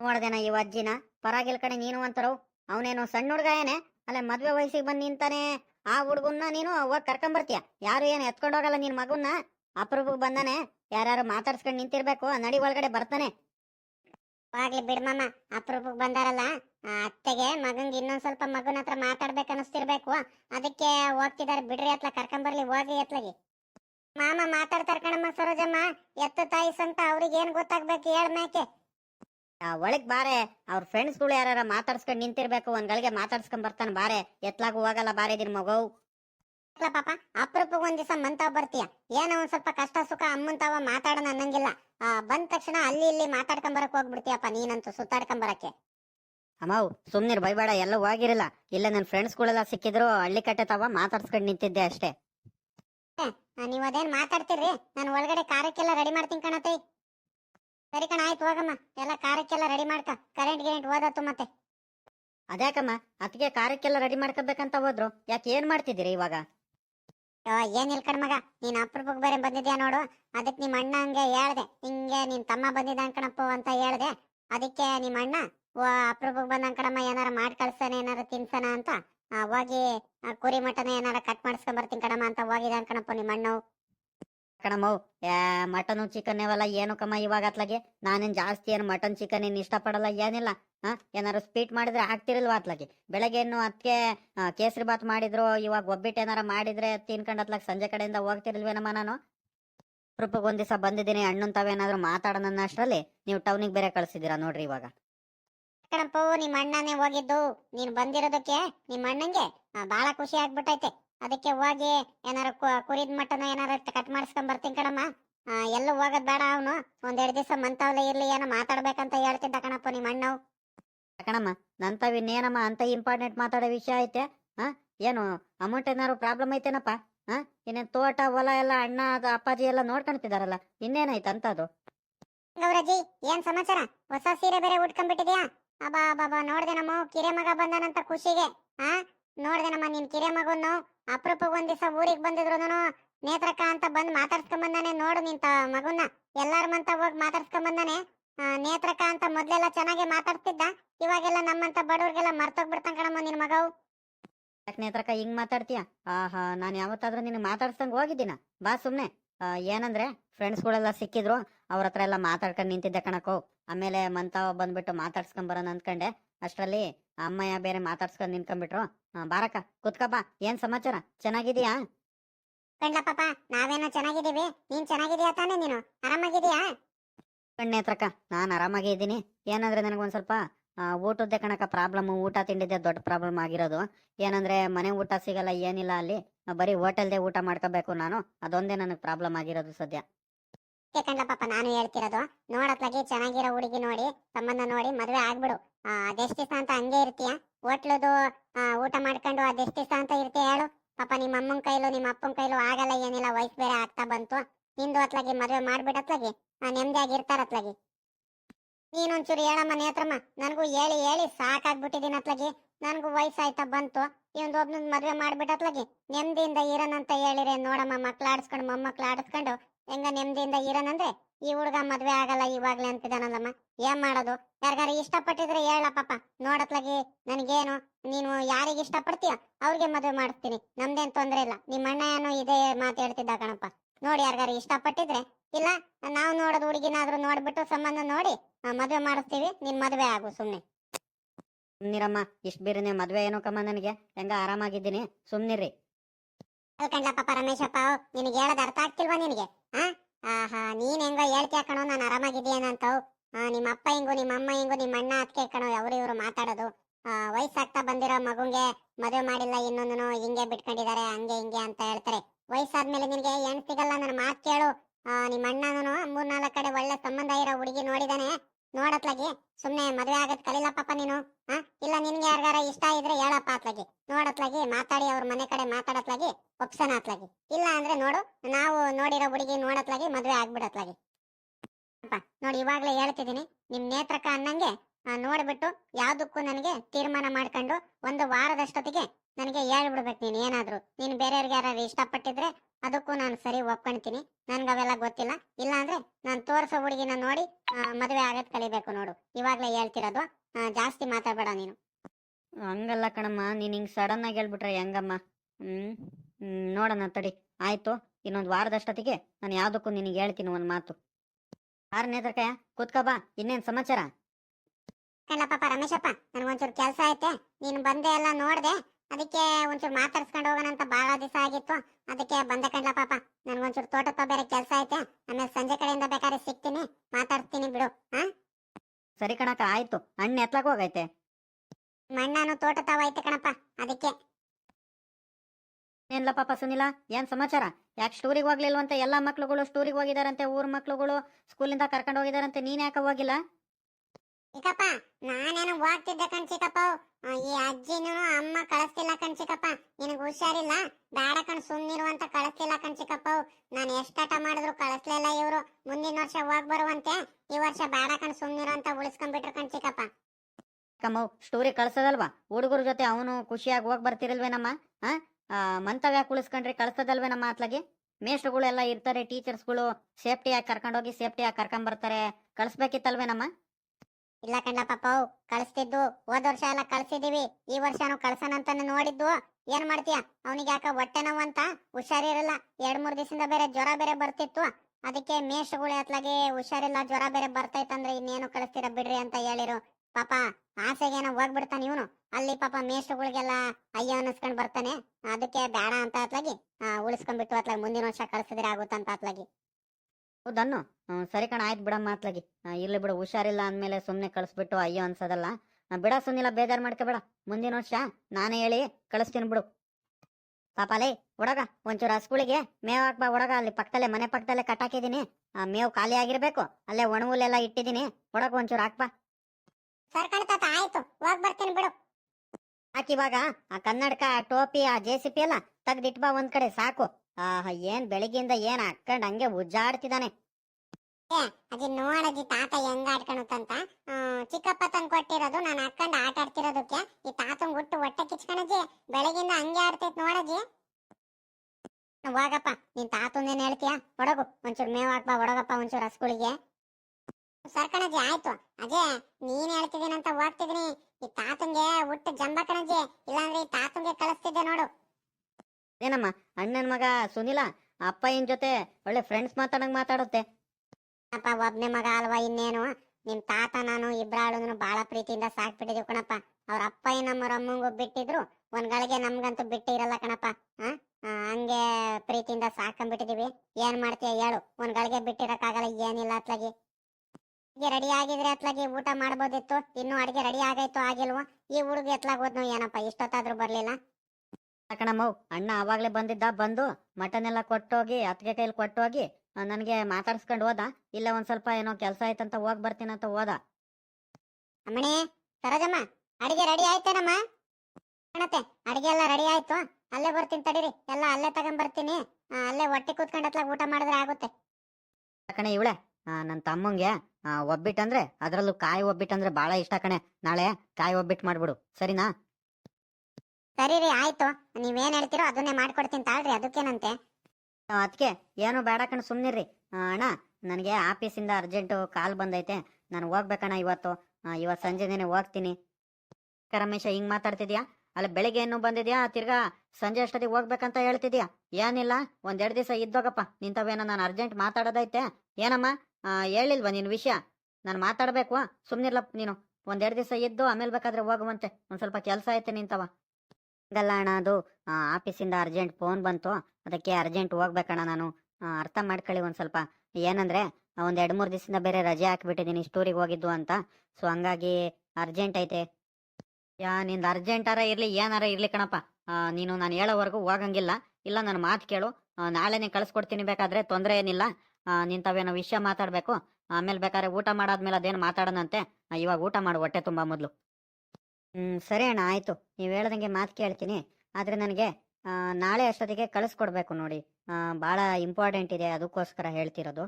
Speaker 1: ನೋಡ್ದೇನ ಈ ಅಜ್ಜಿನ. ಪರಾಗಿಲ್ ಕಡೆ ನೀನು ಅಂತಾರು. ಅವನೇನು ಸಣ್ಣ ಹುಡುಗ ಏನೇ? ಅಲ್ಲ, ಮದ್ವೆ ವಯಸ್ಸಿಗೆ ಬಂದ್ ನಿಂತಾನೆ ಆ ಹುಡುಗನ್ನ ನೀನು ಹೋಗಿ ಕರ್ಕೊಂಬರ್ತೀಯ ಯಾರು ಏನು ಎತ್ಕೊಂಡು ಹೋಗಲ್ಲ ನಿನ್ ಮಗುನ್ನ? ಅಪರೂಪಕ್ಕೆ ಬಂದಾನೆ. ಯಾರು ಮಾತಾಡ್ಸ್ಕೊಂಡು ನಿಂತಿರ್ಬೇಕು ನಡಿ ಒಳಗಡೆ ಬರ್ತಾನೆ.
Speaker 2: ಆಗ್ಲಿ ಬಿಡ್ಮಮ್ಮ ಅಪರೂಪಕ್ಕೆ ಬಂದಾರಲ್ಲ ಅತ್ತೆಗೆ, ಮಗಂಗೆ ಇನ್ನೊಂದ್ ಸ್ವಲ್ಪ ಮಗನ ಹತ್ರ ಮಾತಾಡ್ಬೇಕು ಅನಿಸ್ತಿರ್ಬೇಕು ಅದಕ್ಕೆ ಹೋಗ್ತಿದಾರೆ, ಬಿಡ್ರಿ ಅತ್ಲ ಕರ್ಕೊಂಬರ್ಲಿ ಹೋಗಿ ಎತ್ಲಗಿ ಮಾಮ, ಮಾತಾಡ್ತಾರ ಕಣಮ್ಮ ಸರೋಜಮ್ಮ, ಎತ್ತ ತಾಯಿ ಸಂತ ಅವ್ರಿಗೆ ಏನ್ ಗೊತ್ತಾಗ್ಬೇಕು, ಹೇಳ್
Speaker 1: ಒಳಗ್ ಬಾರೆ ಅವ್ರ ಫ್ರೆಂಡ್ಸ್ಗಳು ಯಾರ ಮಾತಾಡ್ಸ್ಕೊಂಡ್ ನಿಂತಿರ್ಬೇಕು ಒಂದ್ ಗಳಿಗೆ ಮಾತಾಡ್ಸ್ಕೊಂಡ್ ಬರ್ತಾನ ಬಾರೆ. ಎತ್ಲಾಗ ಹೋಗಲ್ಲ ಬಾರೆ ದಿನ ಮಗು.
Speaker 2: ಅಲ್ಲ ಪಾಪ ಅಪರೂಪಕ್ಕೆ ಒಂದ್ ದಿವಸ ಮಂತಾವ್ ಬರ್ತೀಯ. ಏನೋ ಒಂದ್ ಸ್ವಲ್ಪ ಕಷ್ಟ ಸುಖ ಅಮ್ಮನ್ ತಾವ ಮಾತಾಡೋಣ ಅನ್ನಂಗಿಲ್ಲ. ಆ ಬಂದ ತಕ್ಷಣ ಅಲ್ಲಿ ಇಲ್ಲಿ ಮಾತಾಡ್ಕೊಂಡ್ ಬರಕ್ ಹೋಗ್ಬಿಡ್ತೀಯಪ್ಪ ನೀನಂತೂ ಸುತ್ತಾಡ್ಕೊಂಡ್ ಬರಕ್ಕೆ.
Speaker 1: ಅಮ್ಮವ್ ಸುಮ್ನಿರ್ ಬೈಬೇಡ ಎಲ್ಲ ಹೋಗಿರಲ್ಲ. ಇಲ್ಲ ನನ್ನ ಫ್ರೆಂಡ್ಸ್ಗಳೆಲ್ಲ ಸಿಕ್ಕಿದ್ರು ಹಳ್ಳಿ ಕಟ್ಟೆ ತಾವ ಮಾತಾಡ್ಸ್ಕೊಂಡ್ ನಿಂತಿದ್ದೆ ಅಷ್ಟೇ.
Speaker 2: ನೀವ್ ಅದೇನ್ ಮಾತಾಡ್ತಿರ್ರಿ? ನಾನು ಒಳಗಡೆ ಕಾರಕ್ಕೆಲ್ಲ ರೆಡಿ ಮಾಡ್ತೀನಿ ಕಣತೈ ಸರಿ ಕಣ ಆಯ್ತು ಹೋಗಮ್ಮ. ಎಲ್ಲ ಕಾರಕ್ಕೆಲ್ಲ ರೆಡಿ ಮಾಡ್ಕ. ಕರೆಂಟ್ ಗಿರೆಂಟ್ ಓದತ್ತು ಮತ್ತೆ.
Speaker 1: ಅದ್ಯಾಕಮ್ಮ? ಅದಕ್ಕೆ ಕಾರಕ್ಕೆಲ್ಲ ರೆಡಿ ಮಾಡ್ಕೋಬೇಕಂತ ಹೋದ್ರು. ಯಾಕೆ ಏನ್ ಮಾಡ್ತಿದ್ದೀರಿ ಇವಾಗ?
Speaker 2: ಏನಿಲ್ಲ ಕಣ್ ಮಗ. ನೀನ್ ಅಪ್ರೂಪಕ್ಕೆ ಬೇರೆ ಬಂದಿದ್ಯಾ ನೋಡು. ಅದಕ್ಕೆ ನಿಮ್ಮ ಅಣ್ಣ ಹಂಗೆ ಹೇಳ್ದೆ. ಹಿಂಗೆ ನಿನ್ ತಮ್ಮ ಬಂದಿದ್ದ ಕಣಪ್ಪ ಅಂತ ಹೇಳ್ದೆ. ಅದಕ್ಕೆ ನಿಮ್ಮ ಅಣ್ಣ ಓ ಅಪ್ರೂಪಕ್ಕೆ ಬಂದ ಕಣಮ್ಮ ಏನಾರ ಮಾಡಿ ಕಳ್ಸನ ಏನಾರ ತಿನ್ಸನ ಅಂತ ಹೋಗಿ ಕುರಿ ಮಟನ ಏನಾರ ಕಟ್ ಮಾಡಿಸ್ಕೊಂಡ್ ಬರ್ತೀನಿ ಕಣಮ್ಮ ಅಂತ ಹೋಗಿದ್ದಾನ ಕಣಪ್ಪ ನಿಮ್ಮ ಅಣ್ಣ
Speaker 1: ಕಣಮ್ಮವ್ ಮಟನ್ ಚಿಕನ್ ಇವೆಲ್ಲ ಏನು ಕಮ್ಮ ಇವಾಗ ಅತ್ಲಾಗೆ? ನಾನೇನ್ ಜಾಸ್ತಿ ಏನು ಮಟನ್ ಚಿಕನ್ ಏನ್ ಇಷ್ಟಪಡಲ್ಲ, ಏನಿಲ್ಲ. ಹಾ, ಏನಾರು ಸ್ವೀಟ್ ಮಾಡಿದ್ರೆ ಹಾಕ್ತಿರಲ್ವ ಅತ್ಲಾಗೆ? ಬೆಳಗ್ಗೆ ಏನು ಅದಕ್ಕೆ ಕೇಸರಿ ಬಾತ್ ಮಾಡಿದ್ರು, ಇವಾಗ ಒಬ್ಬಿಟ್ಟು ಏನಾರ ಮಾಡಿದ್ರೆ ತಿನ್ಕೊಂಡ್ ಅತ್ಲಾಗ ಸಂಜೆ ಕಡೆಯಿಂದ ಹೋಗ್ತಿರಲ್ವೇನಮ್ಮ ನಾನು? ರೂಪಕ್ಕೆ ಒಂದ್ ದಿವಸ ಬಂದಿದ್ದೀನಿ, ಅಣ್ಣನ್ ತಾವೇನಾದ್ರೂ ಮಾತಾಡೋಣ ಅಷ್ಟರಲ್ಲಿ ನೀವು ಟೌನಿಗೆ ಬೇರೆ ಕಳ್ಸಿದ್ದೀರಾ ನೋಡ್ರಿ ಇವಾಗ.
Speaker 2: ಕಣಪ್ಪ ನಿಮ್ಮ ಅಣ್ಣನೇ ಹೋಗಿದ್ದು. ನೀನ್ ಬಂದಿರೋದಕ್ಕೆ ನಿಮ್ಮ ಅಣ್ಣಂಗೆ ಬಹಳ ಖುಷಿ ಆಗ್ಬಿಟ್ಟೈತೆ. ಅದಕ್ಕೆ ಹೋಗಿ ಏನಾರ ಕುರಿದ ಮಟ್ಟನ ಮಟನ್ ಏನಾರ ಕಟ್ ಮಾಡಿಸ್ಕೊಂಡ್ ಬರ್ತೀನಿ ಕಣಮ್ಮ. ಎಲ್ಲೂ ಹೋಗೋದ್ ಬೇಡ ಅವನು. ಒಂದೆರಡು ದಿವಸ ಮಂತಾವ್ಲೆ ಇರ್ಲಿ ಏನೋ ಮಾತಾಡ್ಬೇಕಂತ ಹೇಳ್ತಿದ್ದ ಕಣಪ್ಪ ನಿಮ್ಮ ಅಣ್ಣವ್.
Speaker 1: ಕಣಮ್ಮ ನಂತವ್ ಇನ್ನೇನಮ್ಮ ಅಂತ ಇಂಪಾರ್ಟೆಂಟ್ ಮಾತಾಡೋ ವಿಷಯ ಐತೆ. ಹಾ ಏನು ಅಮೌಂಟ್ ಏನಾರು ಪ್ರಾಬ್ಲಮ್ ಐತೇನಪ್ಪ? ಹಾ ಇನ್ನೇನ್ ತೋಟ ಹೊಲ ಎಲ್ಲ ಅಣ್ಣ ಅದು ಅಪ್ಪಾಜಿ ಎಲ್ಲ ನೋಡ್ಕೊಂತಿದಾರಲ್ಲ ಅಂತ ಅಂತದು?
Speaker 2: ಗೌರಜಿ ಏನ್ ಸಮಾಚಾರ? ಹೊಸ ಸೀರೆ ಬೇರೆ ಉಟ್ಕೊಂಡ್ಬಿಟ್ಟಿದ್ಯಾ? ಅಬ್ಬಾ ಅಬ್ಬಾ ನೋಡ್ದೆ ನಮ್ಮ ಕಿರೆ ಮಗ ಬಂದಾನಂತ ಖುಷಿಗೆ. ಆ ನೋಡ್ದೆ ನಮ್ಮ ನಿನ್ ಕಿರೆ ಮಗುನು ಅಪರೂಪಕ್ಕೆ ಒಂದ್ ದಿವಸ ಊರಿಗೆ ಬಂದಿದ್ರು ನೇತ್ರಕ್ಕ ಅಂತ ಬಂದ್ ಮಾತಾಡ್ಸ್ಕೊಂಡ್ ಬಂದಾನೆ ನೋಡು ನಿಂತ ಮಗುನ ಎಲ್ಲಾರ ಮಂತ ಹೋಗಿ ಮಾತಾಡ್ಸ್ಕೊಂಡ್ ಬಂದಾನೆ ನೇತ್ರಕ ಅಂತ ಮೊದ್ಲೆಲ್ಲ ಚೆನ್ನಾಗಿ ಮಾತಾಡ್ತಿದ್ದ. ಇವಾಗೆಲ್ಲ ನಮ್ಮಂತ ಬಡವ್ರಿಗೆಲ್ಲ ಮರ್ತೋಗ್ಬಿಡ್ತಾನ ಕಣಮ್ಮ ನಿನ್ ಮಗವು.
Speaker 1: ಯಾಕೆ ನೇತ್ರಕ್ಕ ಹಿಂಗ್ ಮಾತಾಡ್ತೀಯ? ಆಹಾ, ನಾನು ಯಾವತ್ತಾದ್ರೂ ನಿನ್ ಮಾತಾಡ್ಸಂಗ್ ಹೋಗಿದ್ದೀನ. ಬಾ ಸುಮ್ನೆ. ಏನಂದ್ರೆ ಏನಂದ್ರೆ ಫ್ರೆಂಡ್ಸ್ಗಳೆಲ್ಲ ಸಿಕ್ಕಿದ್ರು, ಅವ್ರ ಹತ್ರ ಎಲ್ಲ ಮಾತಾಡ್ಕೊಂಡ್ ನಿಂತಿದ್ದೆ ಕಣಕೋ ಆಮೇಲೆ ಮಂತಾವ ಬಂದ್ಬಿಟ್ಟು ಮಾತಾಡ್ಸ್ಕೊಂಡ್ ಬರೋಣ ಅನ್ಕಂಡೆ ಅಷ್ಟರಲ್ಲಿ ಅಮ್ಮಯ್ಯ ಬೇರೆ ಮಾತಾಡ್ಸ್ಕೊಂಡ್ ನಿಂತ್ಕೊಂಡ್ಬಿಟ್ರು. ಬಾರಕ್ಕ ಕುತ್ಕಪ್ಪ ಏನ್ ಸಮಾಚಾರ? ಚೆನ್ನಾಗಿದೀಯಾ
Speaker 2: ಕಂಡ ಪಾಪ ನಾವೇನೋ ಚೆನ್ನಾಗಿದೀವಿ ನೀನ್ ಚೆನ್ನಾಗಿದ್ಯಾ ತಾನೇ ನೀನು? ಆರಾಮಾಗಿದ್ಯಾ
Speaker 1: ಹತ್ರಕ್ಕ ನಾನು ಆರಾಮಾಗಿ ಇದ್ದೀನಿ. ಏನಂದ್ರೆ ನನಗೊಂದ್ ಸ್ವಲ್ಪ ಆ, ಊಟದ್ದೇ ಕಣಕ ಪ್ರಾಬ್ಲಮ್ ಊಟ ತಿಂಡಿದ್ದೆ ದೊಡ್ಡ ಪ್ರಾಬ್ಲಮ್ ಆಗಿರೋದು. ಏನಂದ್ರೆ ಮನೆ ಊಟ ಸಿಗಲ್ಲ ಏನಿಲ್ಲ ಅಲ್ಲಿ ಬರೀ ಹೋಟೆಲ್ದೇ ಊಟ ಮಾಡ್ಕೋಬೇಕು ನಾನು. ಅದೊಂದೇ ನನಗೆ ಪ್ರಾಬ್ಲಮ್ ಆಗಿರೋದು ಸದ್ಯ.
Speaker 2: ಕಂಡ ಪಾಪ ನಾನು ಹೇಳ್ತಿರೋದು ನೋಡತ್ಲಾಗಿ ಚೆನ್ನಾಗಿರೋ ಹುಡುಗಿ ನೋಡಿ ಸಂಬಂಧ ನೋಡಿ ಮದ್ವೆ ಆಗ್ಬಿಡು. ಆ, ಅದೆಷ್ಟ್ ದಿವಸ ಅಂತ ಹಂಗೆ ಇರ್ತೀಯ? ಹೋಟ್ಲದು ಊಟ ಮಾಡ್ಕೊಂಡು ಅದೆಷ್ಟು ದಿವಸ ಅಂತ ಇರ್ತೀಯ ಹೇಳು. ಪಾಪ ನಿಮ್ಮ ಅಮ್ಮನ ಕೈಲೂ, ನಿಮ್ಮ ಅಪ್ಪನ ಕೈಲೂ ಆಗಲ್ಲ, ಏನಿಲ್ಲ, ವಯಸ್ಸು ಬೇರೆ ಆಗ್ತಾ ಬಂತು. ನಿಂದು ಅತ್ಲಾಗಿ, ಮದ್ವೆ ಮಾಡ್ಬಿಡತ್ಲಾಗಿ ನೆಮ್ಮದಿಯಾಗಿ ಇರ್ತಾರತ್ಲಾಗಿ ನೀನೊಂಚೂರು ಹೇಳಮ್ಮ, ನೇತ್ರಮ್ಮ, ನನಗೂ ಹೇಳಿ ಹೇಳಿ ಸಾಕಾಗ್ಬಿಟ್ಟಿದ್ದೀನಿ ಅತ್ಲಾಗಿ. ನನಗೂ ವಯಸ್ಸಾಯ್ತಾ ಬಂತು. ಇವನ್ ಒಬ್ನದ್ ಮದುವೆ ಮಾಡ್ಬಿಟ್ಟತ್ಲಾಗಿ ನೆಮ್ಮದಿಯಿಂದ ಇರೋಣಂತ ಹೇಳಿರೆ ನೋಡಮ್ಮ ಮಕ್ಳು ಆಡಿಸ್ಕೊಂಡು ಮೊಮ್ಮಕ್ಳು ಆಡಿಸ್ಕೊಂಡು. ಹೆಂಗ ನೆಮ್ಮದಿಯಿಂದ ಇರೋಣಂದ್ರೆ ಈ ಹುಡುಗ ಮದ್ವೆ ಆಗಲ್ಲ ಇವಾಗ್ಲೇ ಅಂತಿದ್ದಾನಲ್ಲಮ್ಮ. ಏನ್ ಮಾಡೋದು? ಯಾರಿಗಾರ ಇಷ್ಟಪಟ್ಟಿದ್ರೆ ಹೇಳ ಪಾಪ. ನೋಡತ್ಲಾಗಿ ನನಗೇನು? ನೀನು ಯಾರಿಗೆ ಇಷ್ಟಪಡ್ತೀಯ? ಅವ್ರಿಗೆ ಮದ್ವೆ ಮಾಡಿಸ್ತೀನಿ ನಮ್ದೇನ್ ತೊಂದ್ರೆ ಇಲ್ಲ. ನಿಮ್ಮ ಅಣ್ಣ ಏನೋ ಇದೇ ಮಾತು ಹೇಳ್ತಿದ್ದ ಕಣಪ್ಪ. ನೋಡಿ ಯಾರಿಗಾರ ಇಷ್ಟಪಟ್ಟಿದ್ರೆ. ಇಲ್ಲ ನಾವು ನೋಡೋದು ಹುಡುಗಿನಾದ್ರೂ ನೋಡ್ಬಿಟ್ಟು ಸಂಬಂಧ ನೋಡಿ ಮದುವೆ ಮಾಡಿಸ್ತೀವಿ. ನಿನ್ ಮದ್ವೆ ಆಗು ಸುಮ್ನೆ.
Speaker 1: ಸುಮ್ನಿರಮ್ಮ ಇಷ್ಟ ಬೀರನೆ ಮದ್ವೆ ಏನೋ ಕಮ್ಮ ನನಗೆ? ಹೆಂಗ ಆರಾಮಾಗಿದ್ದೀನಿ? ಸುಮ್ನಿರಿ
Speaker 2: ಕಂಡ್ಲಪ್ಪ ಪರಮೇಶಪ್ಪ ರಮೇಶಪ್ಪ ನಿನಗೆ ಹೇಳೋದು ಅರ್ಥ ಆಗ್ತಿಲ್ವಾ ನಿನಗೆ? ಆ? ಆಹಾ, ನೀನ್ ಹೆಂಗೋ ಹೇಳ್ತೀಯ ಕಣೋ, ನಾನು ಆರಾಮಾಗಿದ್ದೀಯನಂತವ್ ಆ, ನಿಮ್ಮ ಅಪ್ಪ ಹಿಂಗು, ನಿಮ್ಮ ಅಮ್ಮ ಹಿಂಗು, ನಿಮ್ಮ ಅಣ್ಣ ಅದಕ್ಕೆ ಕಣೋ, ಅವರು ಇವರು ಮಾತಾಡೋದು. ವಯಸ್ಸಾಗ್ತಾ ಬಂದಿರೋ ಮಗುಂಗೆ ಮದುವೆ ಮಾಡಿಲ್ಲ ಇನ್ನೊಂದನು ಹಿಂಗೆ ಬಿಟ್ಕೊಂಡಿದ್ದಾರೆ, ಹಂಗೆ ಹಿಂಗೆ ಅಂತ ಹೇಳ್ತಾರೆ. ವಯಸ್ಸಾದ್ಮೇಲೆ ನಿನಗೆ ಹೆಣ್ ಸಿಗಲ್ಲ, ನನ್ನ ಮಾತು ಕೇಳು. ನಿಮ್ಮ ಅಣ್ಣನೂ ಮೂರ್ನಾಲ್ಕು ಕಡೆ ಒಳ್ಳೆ ಸಂಬಂಧ ಇರೋ ಹುಡುಗಿ ನೋಡಿದಾನೆ. ನೋಡತ್ಲಾಗಿ, ಸುಮ್ನೆ ಮದುವೆ ಆಗದ್ ಕಲಿಲ್ಲ ಪಾಪ ನೀನು ಹಾ ಇಲ್ಲ ನಿನ್ಗೆ ಯಾರ್ಗಾರ ಇಷ್ಟ ಇದ್ರೆ ಹೇಳಪ್ಪ ಅತ್ಲಾಗಿ. ನೋಡತ್ಲಾಗಿ, ಮಾತಾಡಿ ಅವ್ರ ಮನೆ ಕಡೆ ಮಾತಾಡತ್ಲಾಗಿ ಒಪ್ಸನ ಅತ್ಲಾಗಿ. ಇಲ್ಲ ಅಂದ್ರೆ ನೋಡು, ನಾವು ನೋಡಿರೋ ಹುಡುಗಿ ನೋಡತ್ಲಾಗಿ ಮದ್ವೆ ಆಗ್ಬಿಡತ್ಲಾಗಿ. ನೋಡಿ ಇವಾಗ್ಲೇ ಹೇಳ್ತಿದ್ದೀನಿ, ನಿಮ್ ನೇತ್ರಕ ಅನ್ನಂಗೆ ನೋಡ್ಬಿಟ್ಟು ಯಾವ್ದಕ್ಕೂ ನನಗೆ ತೀರ್ಮಾನ ಮಾಡ್ಕೊಂಡು ಒಂದು ವಾರದಷ್ಟೊತ್ತಿಗೆ ನನಗೆ ಹೇಳ್ಬಿಡ್ಬೇಕು ನೀನು ಏನಾದ್ರು. ನೀನು ಬೇರೆಯವ್ರಿಗೆ ಯಾರು ಇಷ್ಟಪಟ್ಟಿದ್ರೆ ಅದಕ್ಕೂ ನಾನು ಸರಿ ಒಪ್ಕೊಂತೀನಿ ನನ್ಗೆ ಅವೆಲ್ಲ ಗೊತ್ತಿಲ್ಲ. ಇಲ್ಲಾಂದ್ರೆ ನಾನು ತೋರಿಸೋ ಹುಡುಗಿನ ನೋಡಿ ಮದುವೆ ಆಗದ್ ಕಲಿಬೇಕು ನೋಡು. ಇವಾಗ್ಲೇ ಹೇಳ್ತಿರೋದು. ಜಾಸ್ತಿ ಮಾತಾಡ್ಬೇಡ ನೀನು.
Speaker 1: ಹಂಗಲ್ಲ ಕಣಮ್ಮ, ನೀನು ಹಿಂಗೆ ಸಡನ್ ಆಗಿ ಹೇಳ್ಬಿಟ್ರೆ ಹೆಂಗಮ್ಮ? ಹ್ಮ್? ನೋಡೋಣ ತಡಿ. ಆಯ್ತು, ಇನ್ನೊಂದು ವಾರದಷ್ಟೊತ್ತಿಗೆ ನಾನು ಯಾವುದಕ್ಕೂ ನಿನಗೆ ಹೇಳ್ತೀನಿ ಒಂದು ಮಾತು. ಆರನೇದ್ರಕಯ್ಯ ಕೂತ್ಕೋ ಬಾ, ಇನ್ನೇನ್ ಸಮಾಚಾರ?
Speaker 2: ಕಂಡ ಪಾಪ ರಮೇಶಪ್ಪ ನನಗೊಂಚೂರು ಕೆಲಸ ಐತೆ ನೀನು ಬಂದೆ ಎಲ್ಲ ನೋಡ್ದೆ ಅದಕ್ಕೆ ಒಂಚೂರು ಮಾತಾಡ್ಸ್ಕೊಂಡು ಹೋಗೋಣ ಅಂತ ಬಹಳ ದಿವಸ ಆಗಿತ್ತು. ಅದಕ್ಕೆ ಬಂದೆ ಕಂಡ್ಲ ಪಾಪ ನನ್ಗೊಂಚೂರು ತೋಟಪ್ಪ ಬೇರೆ ಕೆಲಸ ಐತೆ ಆಮೇಲೆ ಸಂಜೆ ಕಡೆಯಿಂದ ಬೇಕಾದ್ರೆ ಸಿಗ್ತೀನಿ ಮಾತಾಡ್ತೀನಿ ಬಿಡು ಹಾ
Speaker 1: ಸರಿ ಕಣಕ್ಕ ಆಯ್ತು. ಹಣ್ಣು ಎತ್ಲಕ್ ಹೋಗೈತೆ.
Speaker 2: ಮಣ್ಣಾನು ತೋಟ ತಾವ ಐತೆ ಕಣಪ್ಪ ಅದಕ್ಕೆ.
Speaker 1: ಏನ್ಲ ಪಾಪ ಸುನಿಲ ಏನ್ ಸಮಾಚಾರ? ಯಾಕೆ ಸ್ಟೂರಿಗೆ ಹೋಗ್ಲಿಲ್ವಂತೆ? ಎಲ್ಲಾ ಮಕ್ಳುಗಳು ಸ್ಟೂರಿಗೆ ಹೋಗಿದಾರಂತೆ ಊರ್ ಮಕ್ಳುಗಳು ಸ್ಕೂಲಿಂದ ಕರ್ಕೊಂಡು ಹೋಗಿದಾರಂತೆ ನೀನ್ ಯಾಕೆ ಹೋಗಿಲ್ಲ?
Speaker 2: ಚಿಕ್ಕಪ್ಪ, ನಾನೇನು ಹೋಗ್ತಿದ್ದೆ ಕಣ್ ಚಿಕ್ಕಪ್ಪ ಈ ಅಜ್ಜಿನೂ ಅಮ್ಮ ಕಳಿಸ್ತಿಲ್ಲ ಕಣ್ ಚಿಕ್ಕಪ್ಪ. ನಿನಗೆ ಹುಷಾರಿಲ್ಲ? ಬೇಡ ಕಣ್ ಸುಮ್ನಿರು ಅಂತ ಕಳಿಸ್ತಿಲ್ಲ ಕಣ್ ಚಿಕ್ಕಪ್ಪ ನಾನು ಎಷ್ಟಾಟ ಮಾಡಿದ್ರು ಕಳಿಸ್ಲಿಲ್ಲ ಇವ್ರು. ಮುಂದಿನ ವರ್ಷ ಹೋಗ್ ಬರುವಂತೆ, ಈ ವರ್ಷ ಬೇಡ ಕಣ್ ಸುಮ್ನಿರು ಅಂತ ಉಳಿಸ್ಕೊಂಡ್ಬಿಟ್ರು ಕಣ್ ಚಿಕ್ಕಪ್ಪ.
Speaker 1: ಸ್ಟೋರಿ ಕಳ್ಸೋದಲ್ವಾ? ಹುಡುಗರ ಜೊತೆ ಅವನು ಖುಷಿಯಾಗಿ ಹೋಗಿ ಬರ್ತಿರಲ್ವೇನಮ್ಮ ಮಂತವ್ಯ ಕುಳಿಸ್ಕೊಂಡ್ರಿ ಕಳ್ಸೋದಲ್ವೇನಮ್ಮ ಅತ್ಲಾಗೆ ಮೇಷ್ಟ್ರುಗಳೆಲ್ಲ ಇರ್ತಾರೆ ಟೀಚರ್ಸ್ಗಳು ಸೇಫ್ಟಿಯಾಗಿ ಕರ್ಕೊಂಡೋಗಿ ಸೇಫ್ಟಿಯಾಗಿ ಕರ್ಕೊಂಡ್ಬರ್ತಾರೆ ಕಳಿಸ್ಬೇಕಿತ್ತಲ್ವೇನಮ್ಮ
Speaker 2: ಇಲ್ಲ ಕಂಡ ಪಾಪ ಕಳಿಸ್ತಿದ್ದು, ಹೋದ ವರ್ಷ ಎಲ್ಲ ಕಳ್ಸಿದೀವಿ. ಈ ವರ್ಷನೂ ಕಳ್ಸನಂತ ನೋಡಿದ್ದು. ಏನ್ ಮಾಡ್ತೀಯ? ಅವನಿಗೆ ಯಾಕ ಹೊಟ್ಟೆ ನೋವು ಅಂತ? ಹುಷಾರಿರಲ್ಲ ಎರಡ್ ಮೂರ್ ದಿವಸದಿಂದ ಬೇರೆ ಜ್ವರ ಬೇರೆ ಬರ್ತಿತ್ತು. ಅದಕ್ಕೆ ಮೇಷಗಳು ಅತ್ಲಾಗೆ ಹುಷಾರಿಲ್ಲ, ಜ್ವರ ಬೇರೆ ಬರ್ತೈತಂದ್ರೆ ಇನ್ನೇನು ಕಳಿಸ್ತೀರ ಬಿಡ್ರಿ ಅಂತ ಹೇಳಿರು. ಪಾಪ ಆಸೆಗೇನೋ ಹೋಗ್ಬಿಡ್ತಾನೆ ಇವನು. ಅಲ್ಲಿ ಪಾಪ ಮೇಷಗಳಿಗೆಲ್ಲ ಅಯ್ಯ ಅನ್ನಿಸ್ಕೊಂಡ್ ಬರ್ತಾನೆ. ಅದಕ್ಕೆ ಬೇಡ ಅಂತ ಅತ್ಲಾಗಿ ಉಳಿಸ್ಕೊಂಡ್ಬಿಟ್ಟು ಅತ್ಲಾಗಿ ಮುಂದಿನ ವರ್ಷ ಕಳ್ಸಿದ್ರೆ ಆಗುತ್ತಂತ ಅತ್ಲಾಗಿ.
Speaker 1: ಹೌದನ್ನು ಸರಿ ಕಣ ಆಯ್ತು ಬಿಡಮ್ಮ ಮಾತ್ಲಾಗಿ. ಆ, ಇರ್ಲಿ ಬಿಡು ಹುಷಾರಿಲ್ಲ ಅಂದ್ಮೇಲೆ ಸುಮ್ಮನೆ ಕಳಿಸ್ಬಿಟ್ಟು ಅಯ್ಯೋ ಅನ್ಸೋದಲ್ಲ. ಬಿಡ ಸುನಿಲ್ಲ ಬೇಜಾರು ಮಾಡ್ಕೋಬೇಡ ಮುಂದಿನ ವರ್ಷ ನಾನೇ ಹೇಳಿ ಕಳಿಸ್ತೀನಿ ಬಿಡು. ಪಾಪಾಲೇ ಹುಡಗ ಒಂಚೂರು ಹಸ್ಗಳಿಗೆ ಮೇವ್ ಹಾಕ್ಬಾ ಹುಡಗ ಅಲ್ಲಿ ಪಕ್ಕದಲ್ಲೇ ಮನೆ ಪಕ್ಕದಲ್ಲೇ ಕಟ್ಟಾಕಿದೀನಿ ಆ ಮೇವು ಖಾಲಿ ಆಗಿರ್ಬೇಕು. ಅಲ್ಲೇ ಒಣಹುಲ್ಲೆಲ್ಲ ಇಟ್ಟಿದ್ದೀನಿ. ಹುಡಗ ಒಂಚೂರು ಹಾಕ್ಬಾ
Speaker 2: ಆಯ್ತು. ಹೋಗ್ ಬರ್ತೀನಿ ಬಿಡು.
Speaker 1: ಹಾಕಿವಾಗ ಆ ಕನ್ನಡಕ ಆ ಟೋಪಿ ಆ ಜೆ ಸಿ ಪಿ ಎಲ್ಲ ತೆಗ್ದಿಟ್ಬಾ ಒಂದ್ ಕಡೆ ಸಾಕು. ಆ ಏನ್ ಬೆಳಿಗ್ಗೆಯಿಂದ ಏನ್ ಹಾಕೊಂಡ್ ಹಂಗೆ ಉಜ್ಜಾಡ್ತಿದಾನೆ.
Speaker 2: ಅಜ್ಜಿ ನೋಡಜ್ಜಿ ತಾತ ಹೆಂಗ ಆಡ್ಕೊಳುತ್ತಂತ ಚಿಕ್ಕಪ್ಪ ತಂದ್ ಕೊಟ್ಟಿರೋದು ನಾನು ಹಾಕೊಂಡ್ ಆಟ ಆಡ್ತಿರೋದಕ್ಕೆ. ಈ ತಾತನ್ ಹುಟ್ಟು ಹೊಟ್ಟೆ ಕಿಚ್ಕಣಜ್ಜಿ ಬೆಳಗಿಂದ ಹಂಗೆ ಆಡ್ತೈತ್ ನೋಡಜ್ಜಿ ಹೋಗಪ್ಪ ನೀನ್ ತಾತಂದೇನ್ ಹೇಳ್ತೀಯ? ಒಡಗು ಒಂಚೂರು ಮೇವ್ ಹಾಕ್ಬಾ ಒಡಗಪ್ಪ ಒಂಚೂರು ಹಸ್ಗಳಿಗೆ. ಸರ್ಕಣಜ್ಜಿ ಆಯ್ತು. ಅದೇ ನೀನ್ ಹೇಳ್ತಿದ್ದೀನಂತ ಹೋಗ್ತಿದೀನಿ. ಈ ತಾತಂಗೆ ಹುಟ್ಟು ಜಂಬ ಕಣಜ್ಜಿ ಇಲ್ಲಾಂದ್ರೆ ಈ ತಾತಂಗೆ ಕಳಿಸ್ತಿದ್ದೆ ನೋಡು.
Speaker 1: ಏನಮ್ಮ, ಅಣ್ಣನ ಮಗ ಸುನಿಲ ಇನ್ ಜೊತೆ ಒಳ್ಳೆ ಫ್ರೆಂಡ್ಸ್ ಮಾತಾಡಂಗ್ ಮಾತಾಡುತ್ತೆ.
Speaker 2: ಅಪ್ಪ, ಒಬ್ನೇ ಮಗ ಅಲ್ವಾ ಇನ್ನೇನು? ನಿಮ್ ತಾತ ನಾನು ಇಬ್ರಾಳು ಬಹಳ ಪ್ರೀತಿಯಿಂದ ಸಾಕ್ಬಿಟ್ಟಿದೀವಿ ಕಣಪ್ಪ. ಅವ್ರ ಅಪ್ಪ ನಮ್ಮ ಅಮ್ಮಂಗು ಬಿಟ್ಟಿದ್ರು ಒಂದ್ ಗಳಿಗೆ ನಮ್ಗಂತೂ ಬಿಟ್ಟಿರಲ್ಲ ಕಣಪ್ಪ. ಹಂಗೆ ಪ್ರೀತಿಯಿಂದ ಸಾಕೊಂಡ್ಬಿಟ್ಟಿದೀವಿ ಏನ್ ಮಾಡ್ತೀಯ ಹೇಳು, ಒಂದ್ ಗಳಿಗೆ ಬಿಟ್ಟಿರಕ್ಕಾಗಲ್ಲ, ಏನಿಲ್ಲ ಅತ್ಲಾಗಿ. ರೆಡಿ ಆಗಿದ್ರೆ ಅತ್ಲಾಗಿ ಊಟ ಮಾಡ್ಬೋದಿತ್ತು, ಇನ್ನು ಅಡಿಗೆ ರೆಡಿ ಆಗೈತು ಆಗಿಲ್ವೋ, ಈ ಹುಡುಗ ಎತ್ಲಾಗ ಹೋದ್ನು ಏನಪ್ಪ, ಇಷ್ಟೊತ್ತಾದ್ರೂ ಬರ್ಲಿಲ್ಲ?
Speaker 1: ಕಣಮ್ಮವ್ ಅಣ್ಣ ಅವಾಗ್ಲೇ ಬಂದಿದ್ದ ಬಂದು ಮಟನ್ ಎಲ್ಲ ಕೊಟ್ಟೋಗಿ ಅತ್ತಿಗೆ ಕೈಲಿ ಕೊಟ್ಟೋಗಿ ನನಗೆ ಮಾತಾಡ್ಸ್ಕೊಂಡು ಹೋದ. ಇಲ್ಲ ಒಂದ್ ಸ್ವಲ್ಪ ಏನೋ ಕೆಲಸ ಆಯ್ತಂತ ಹೋಗ್ ಬರ್ತೀನಂತ ಹೋದ.
Speaker 2: ಅಮ್ಮಣಿ ಸರೋಜಮ್ಮ ಅಡಿಗೆ ರೆಡಿ ಆಯ್ತೇನಮ್ಮ? ಕಣತೆ ಅಡಿಗೆ ಎಲ್ಲ ರೆಡಿ ಆಯ್ತು. ಅಲ್ಲೇ ಬರ್ತೀನಿ ತಡೀರಿ. ಎಲ್ಲ ಅಲ್ಲೇ ತಗೊಂಡ್ ಬರ್ತೀನಿ ಆ, ಅಲ್ಲೇ ಹೊಟ್ಟೆ ಕೂತ್ಕೊಂಡತ್ಲಾಗ ಊಟ ಮಾಡಿದ್ರೆ ಆಗುತ್ತೆ.
Speaker 1: ಕಣೆ ಇವಳೆ ನನ್ನ ತಮ್ಮಂಗೆ ಒಬ್ಬಿಟ್ಟಂದ್ರೆ ಅದ್ರಲ್ಲೂ ಕಾಯಿ ಒಬ್ಬಿಟ್ಟಂದ್ರೆ ಬಹಳ ಇಷ್ಟ ಕಣೆ. ನಾಳೆ ಕಾಯಿ ಒಬ್ಬಿಟ್ಟು ಮಾಡ್ಬಿಡು. ಸರಿನಾ?
Speaker 2: ಸರಿ ರೀ ಆಯ್ತು. ನೀವೇನ್ ಹೇಳ್ತೀರೋ ಅದನ್ನೇ ಮಾಡ್ಕೊಡ್ತೀನಿ ತಾಳ್ರಿ ಅದಕ್ಕೇನಂತೆ.
Speaker 1: ಅದಕ್ಕೆ ಏನು ಬೇಡ ಕಣ್ಣು ಸುಮ್ನಿರ್ರಿ. ಅಣ್ಣ ನನಗೆ ಆಫೀಸಿಂದ ಅರ್ಜೆಂಟು ಕಾಲ್ ಬಂದೈತೆ. ನಾನು ಹೋಗ್ಬೇಕಣ್ಣ ಇವತ್ತು. ಆ, ಇವತ್ತು ಸಂಜೆನೇ ಹೋಗ್ತೀನಿ. ರಮೇಶ ಹಿಂಗ್ ಮಾತಾಡ್ತಿದ್ಯಾ? ಅಲ್ಲ ಬೆಳಿಗ್ಗೆ ಏನು ಬಂದಿದ್ಯಾ? ತಿರ್ಗಾ ಸಂಜೆ ಅಷ್ಟೊತ್ತಿಗೆ ಹೋಗ್ಬೇಕಂತ ಹೇಳ್ತಿದ್ಯಾ? ಏನಿಲ್ಲ ಒಂದೆರಡು ದಿವಸ ಇದ್ದೋಗಪ್ಪ. ನಿಂತವೇನೋ ನಾನು ಅರ್ಜೆಂಟ್ ಮಾತಾಡೋದೈತೆ. ಏನಮ್ಮ? ಆ, ಹೇಳಿಲ್ವಾ ನಿನ್ ವಿಷಯ? ನಾನು ಮಾತಾಡ್ಬೇಕು ಸುಮ್ನಿರ್ಲಪ್ಪ ನೀನು. ಒಂದೆರಡು ದಿವಸ ಇದ್ದು ಆಮೇಲೆ ಬೇಕಾದ್ರೆ ಹೋಗುವಂತೆ. ಒಂದ್ ಸ್ವಲ್ಪ ಕೆಲಸ ಐತೆ ನಿಂತವ. ಹಂಗಲ್ಲ ಅಣ್ಣ, ಅದು ಆಫೀಸಿಂದ ಅರ್ಜೆಂಟ್ ಫೋನ್ ಬಂತು. ಅದಕ್ಕೆ ಅರ್ಜೆಂಟ್ ಹೋಗ್ಬೇಕಣ್ಣ ನಾನು. ಅರ್ಥ ಮಾಡ್ಕೊಳ್ಳಿ ಒಂದು ಸ್ವಲ್ಪ. ಏನಂದ್ರೆ, ಒಂದು ಎರಡು ಮೂರು ದಿವಸದಿಂದ ಬೇರೆ ರಜೆ ಹಾಕ್ಬಿಟ್ಟಿದ್ದೀನಿ ಸ್ಟೂರಿಗೆ ಹೋಗಿದ್ದು ಅಂತ. ಸೊ, ಹಂಗಾಗಿ ಅರ್ಜೆಂಟ್ ಐತೆ. ಯಾ, ನಿಂದು ಅರ್ಜೆಂಟಾರ ಇರ್ಲಿ, ಏನಾರ ಇರ್ಲಿ ಕಣಪ್ಪ. ನೀನು ನಾನು ಹೇಳೋವರೆಗೂ ಹೋಗಂಗಿಲ್ಲ. ಇಲ್ಲ ನನ್ನ ಮಾತು ಕೇಳು. ನಾಳೆ ನಾಳೆನೇ ಕಳ್ಸ್ಕೊಡ್ತೀನಿ ಬೇಕಾದ್ರೆ, ತೊಂದರೆ ಏನಿಲ್ಲ. ನಿಂತವೇನೋ ವಿಷಯ ಮಾತಾಡಬೇಕು. ಆಮೇಲೆ ಬೇಕಾದ್ರೆ ಊಟ ಮಾಡಾದ್ಮೇಲೆ ಅದೇನು ಮಾತಾಡೋಣಂತೆ ಇವಾಗ ಊಟ ಮಾಡು, ಹೊಟ್ಟೆ ತುಂಬ ಮೊದಲು. ಹ್ಮ್, ಸರಿ ಅಣ್ಣ, ಆಯ್ತು. ನೀವು ಹೇಳ್ದಂಗೆ ಮಾತು ಕೇಳ್ತೀನಿ. ಆದ್ರೆ ನನಗೆ ನಾಳೆ ಅಷ್ಟೊತ್ತಿಗೆ ಕಳಿಸ್ಕೊಡ್ಬೇಕು ನೋಡಿ. ಭಾಳ ಇಂಪಾರ್ಟೆಂಟ್ ಇದೆ ಅದಕ್ಕೋಸ್ಕರ ಹೇಳ್ತಿರೋದು.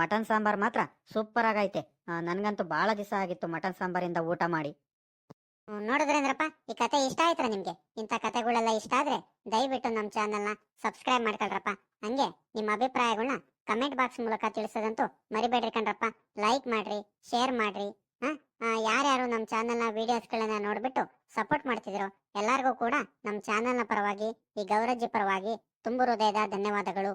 Speaker 1: ಮಟನ್ ಸಾಂಬಾರ್ ಮಾತ್ರ ಸೂಪರ್ ಆಗೈತೆ. ನನ್ಗಂತೂ ಭಾಳ ದಿವಸ ಆಗಿತ್ತು ಮಟನ್ ಸಾಂಬಾರಿಂದ ಊಟ ಮಾಡಿ.
Speaker 2: ನೋಡಿದ್ರೇಂದ್ರಪ್ಪ ಈ ಕತೆ ಇಷ್ಟ ಆಯ್ತಾ ನಿಮ್ಗೆ? ಇಂಥ ಕತೆಗಳೆಲ್ಲ ಇಷ್ಟ ಆದ್ರೆ ದಯವಿಟ್ಟು ನಮ್ಮ ಚಾನೆಲ್ನ ಸಬ್ಸ್ಕ್ರೈಬ್ ಮಾಡ್ಕೊಳ್ರಪ್ಪ. ಹಂಗೆ ನಿಮ್ಮ ಅಭಿಪ್ರಾಯಗಳನ್ನ ಕಮೆಂಟ್ ಬಾಕ್ಸ್ ಮೂಲಕ ತಿಳಿಸೋದಂತೂ ಮರಿಬೇಡ್ರಿ ಕಣ್ರಪ್ಪ. ಲೈಕ್ ಮಾಡ್ರಿ ಶೇರ್ ಮಾಡ್ರಿ. ಯಾರ್ಯಾರು ನಮ್ಮ ಚಾನೆಲ್ನ ವಿಡಿಯೋಸ್ಗಳನ್ನ ನೋಡ್ಬಿಟ್ಟು ಸಪೋರ್ಟ್ ಮಾಡ್ತಿದ್ರು ಎಲ್ಲರಿಗೂ ಕೂಡ ನಮ್ಮ ಚಾನೆಲ್ನ ಪರವಾಗಿ ಈ ಗೌರಜ್ಜಿ ಪರವಾಗಿ ತುಂಬು ಹೃದಯದ ಧನ್ಯವಾದಗಳು.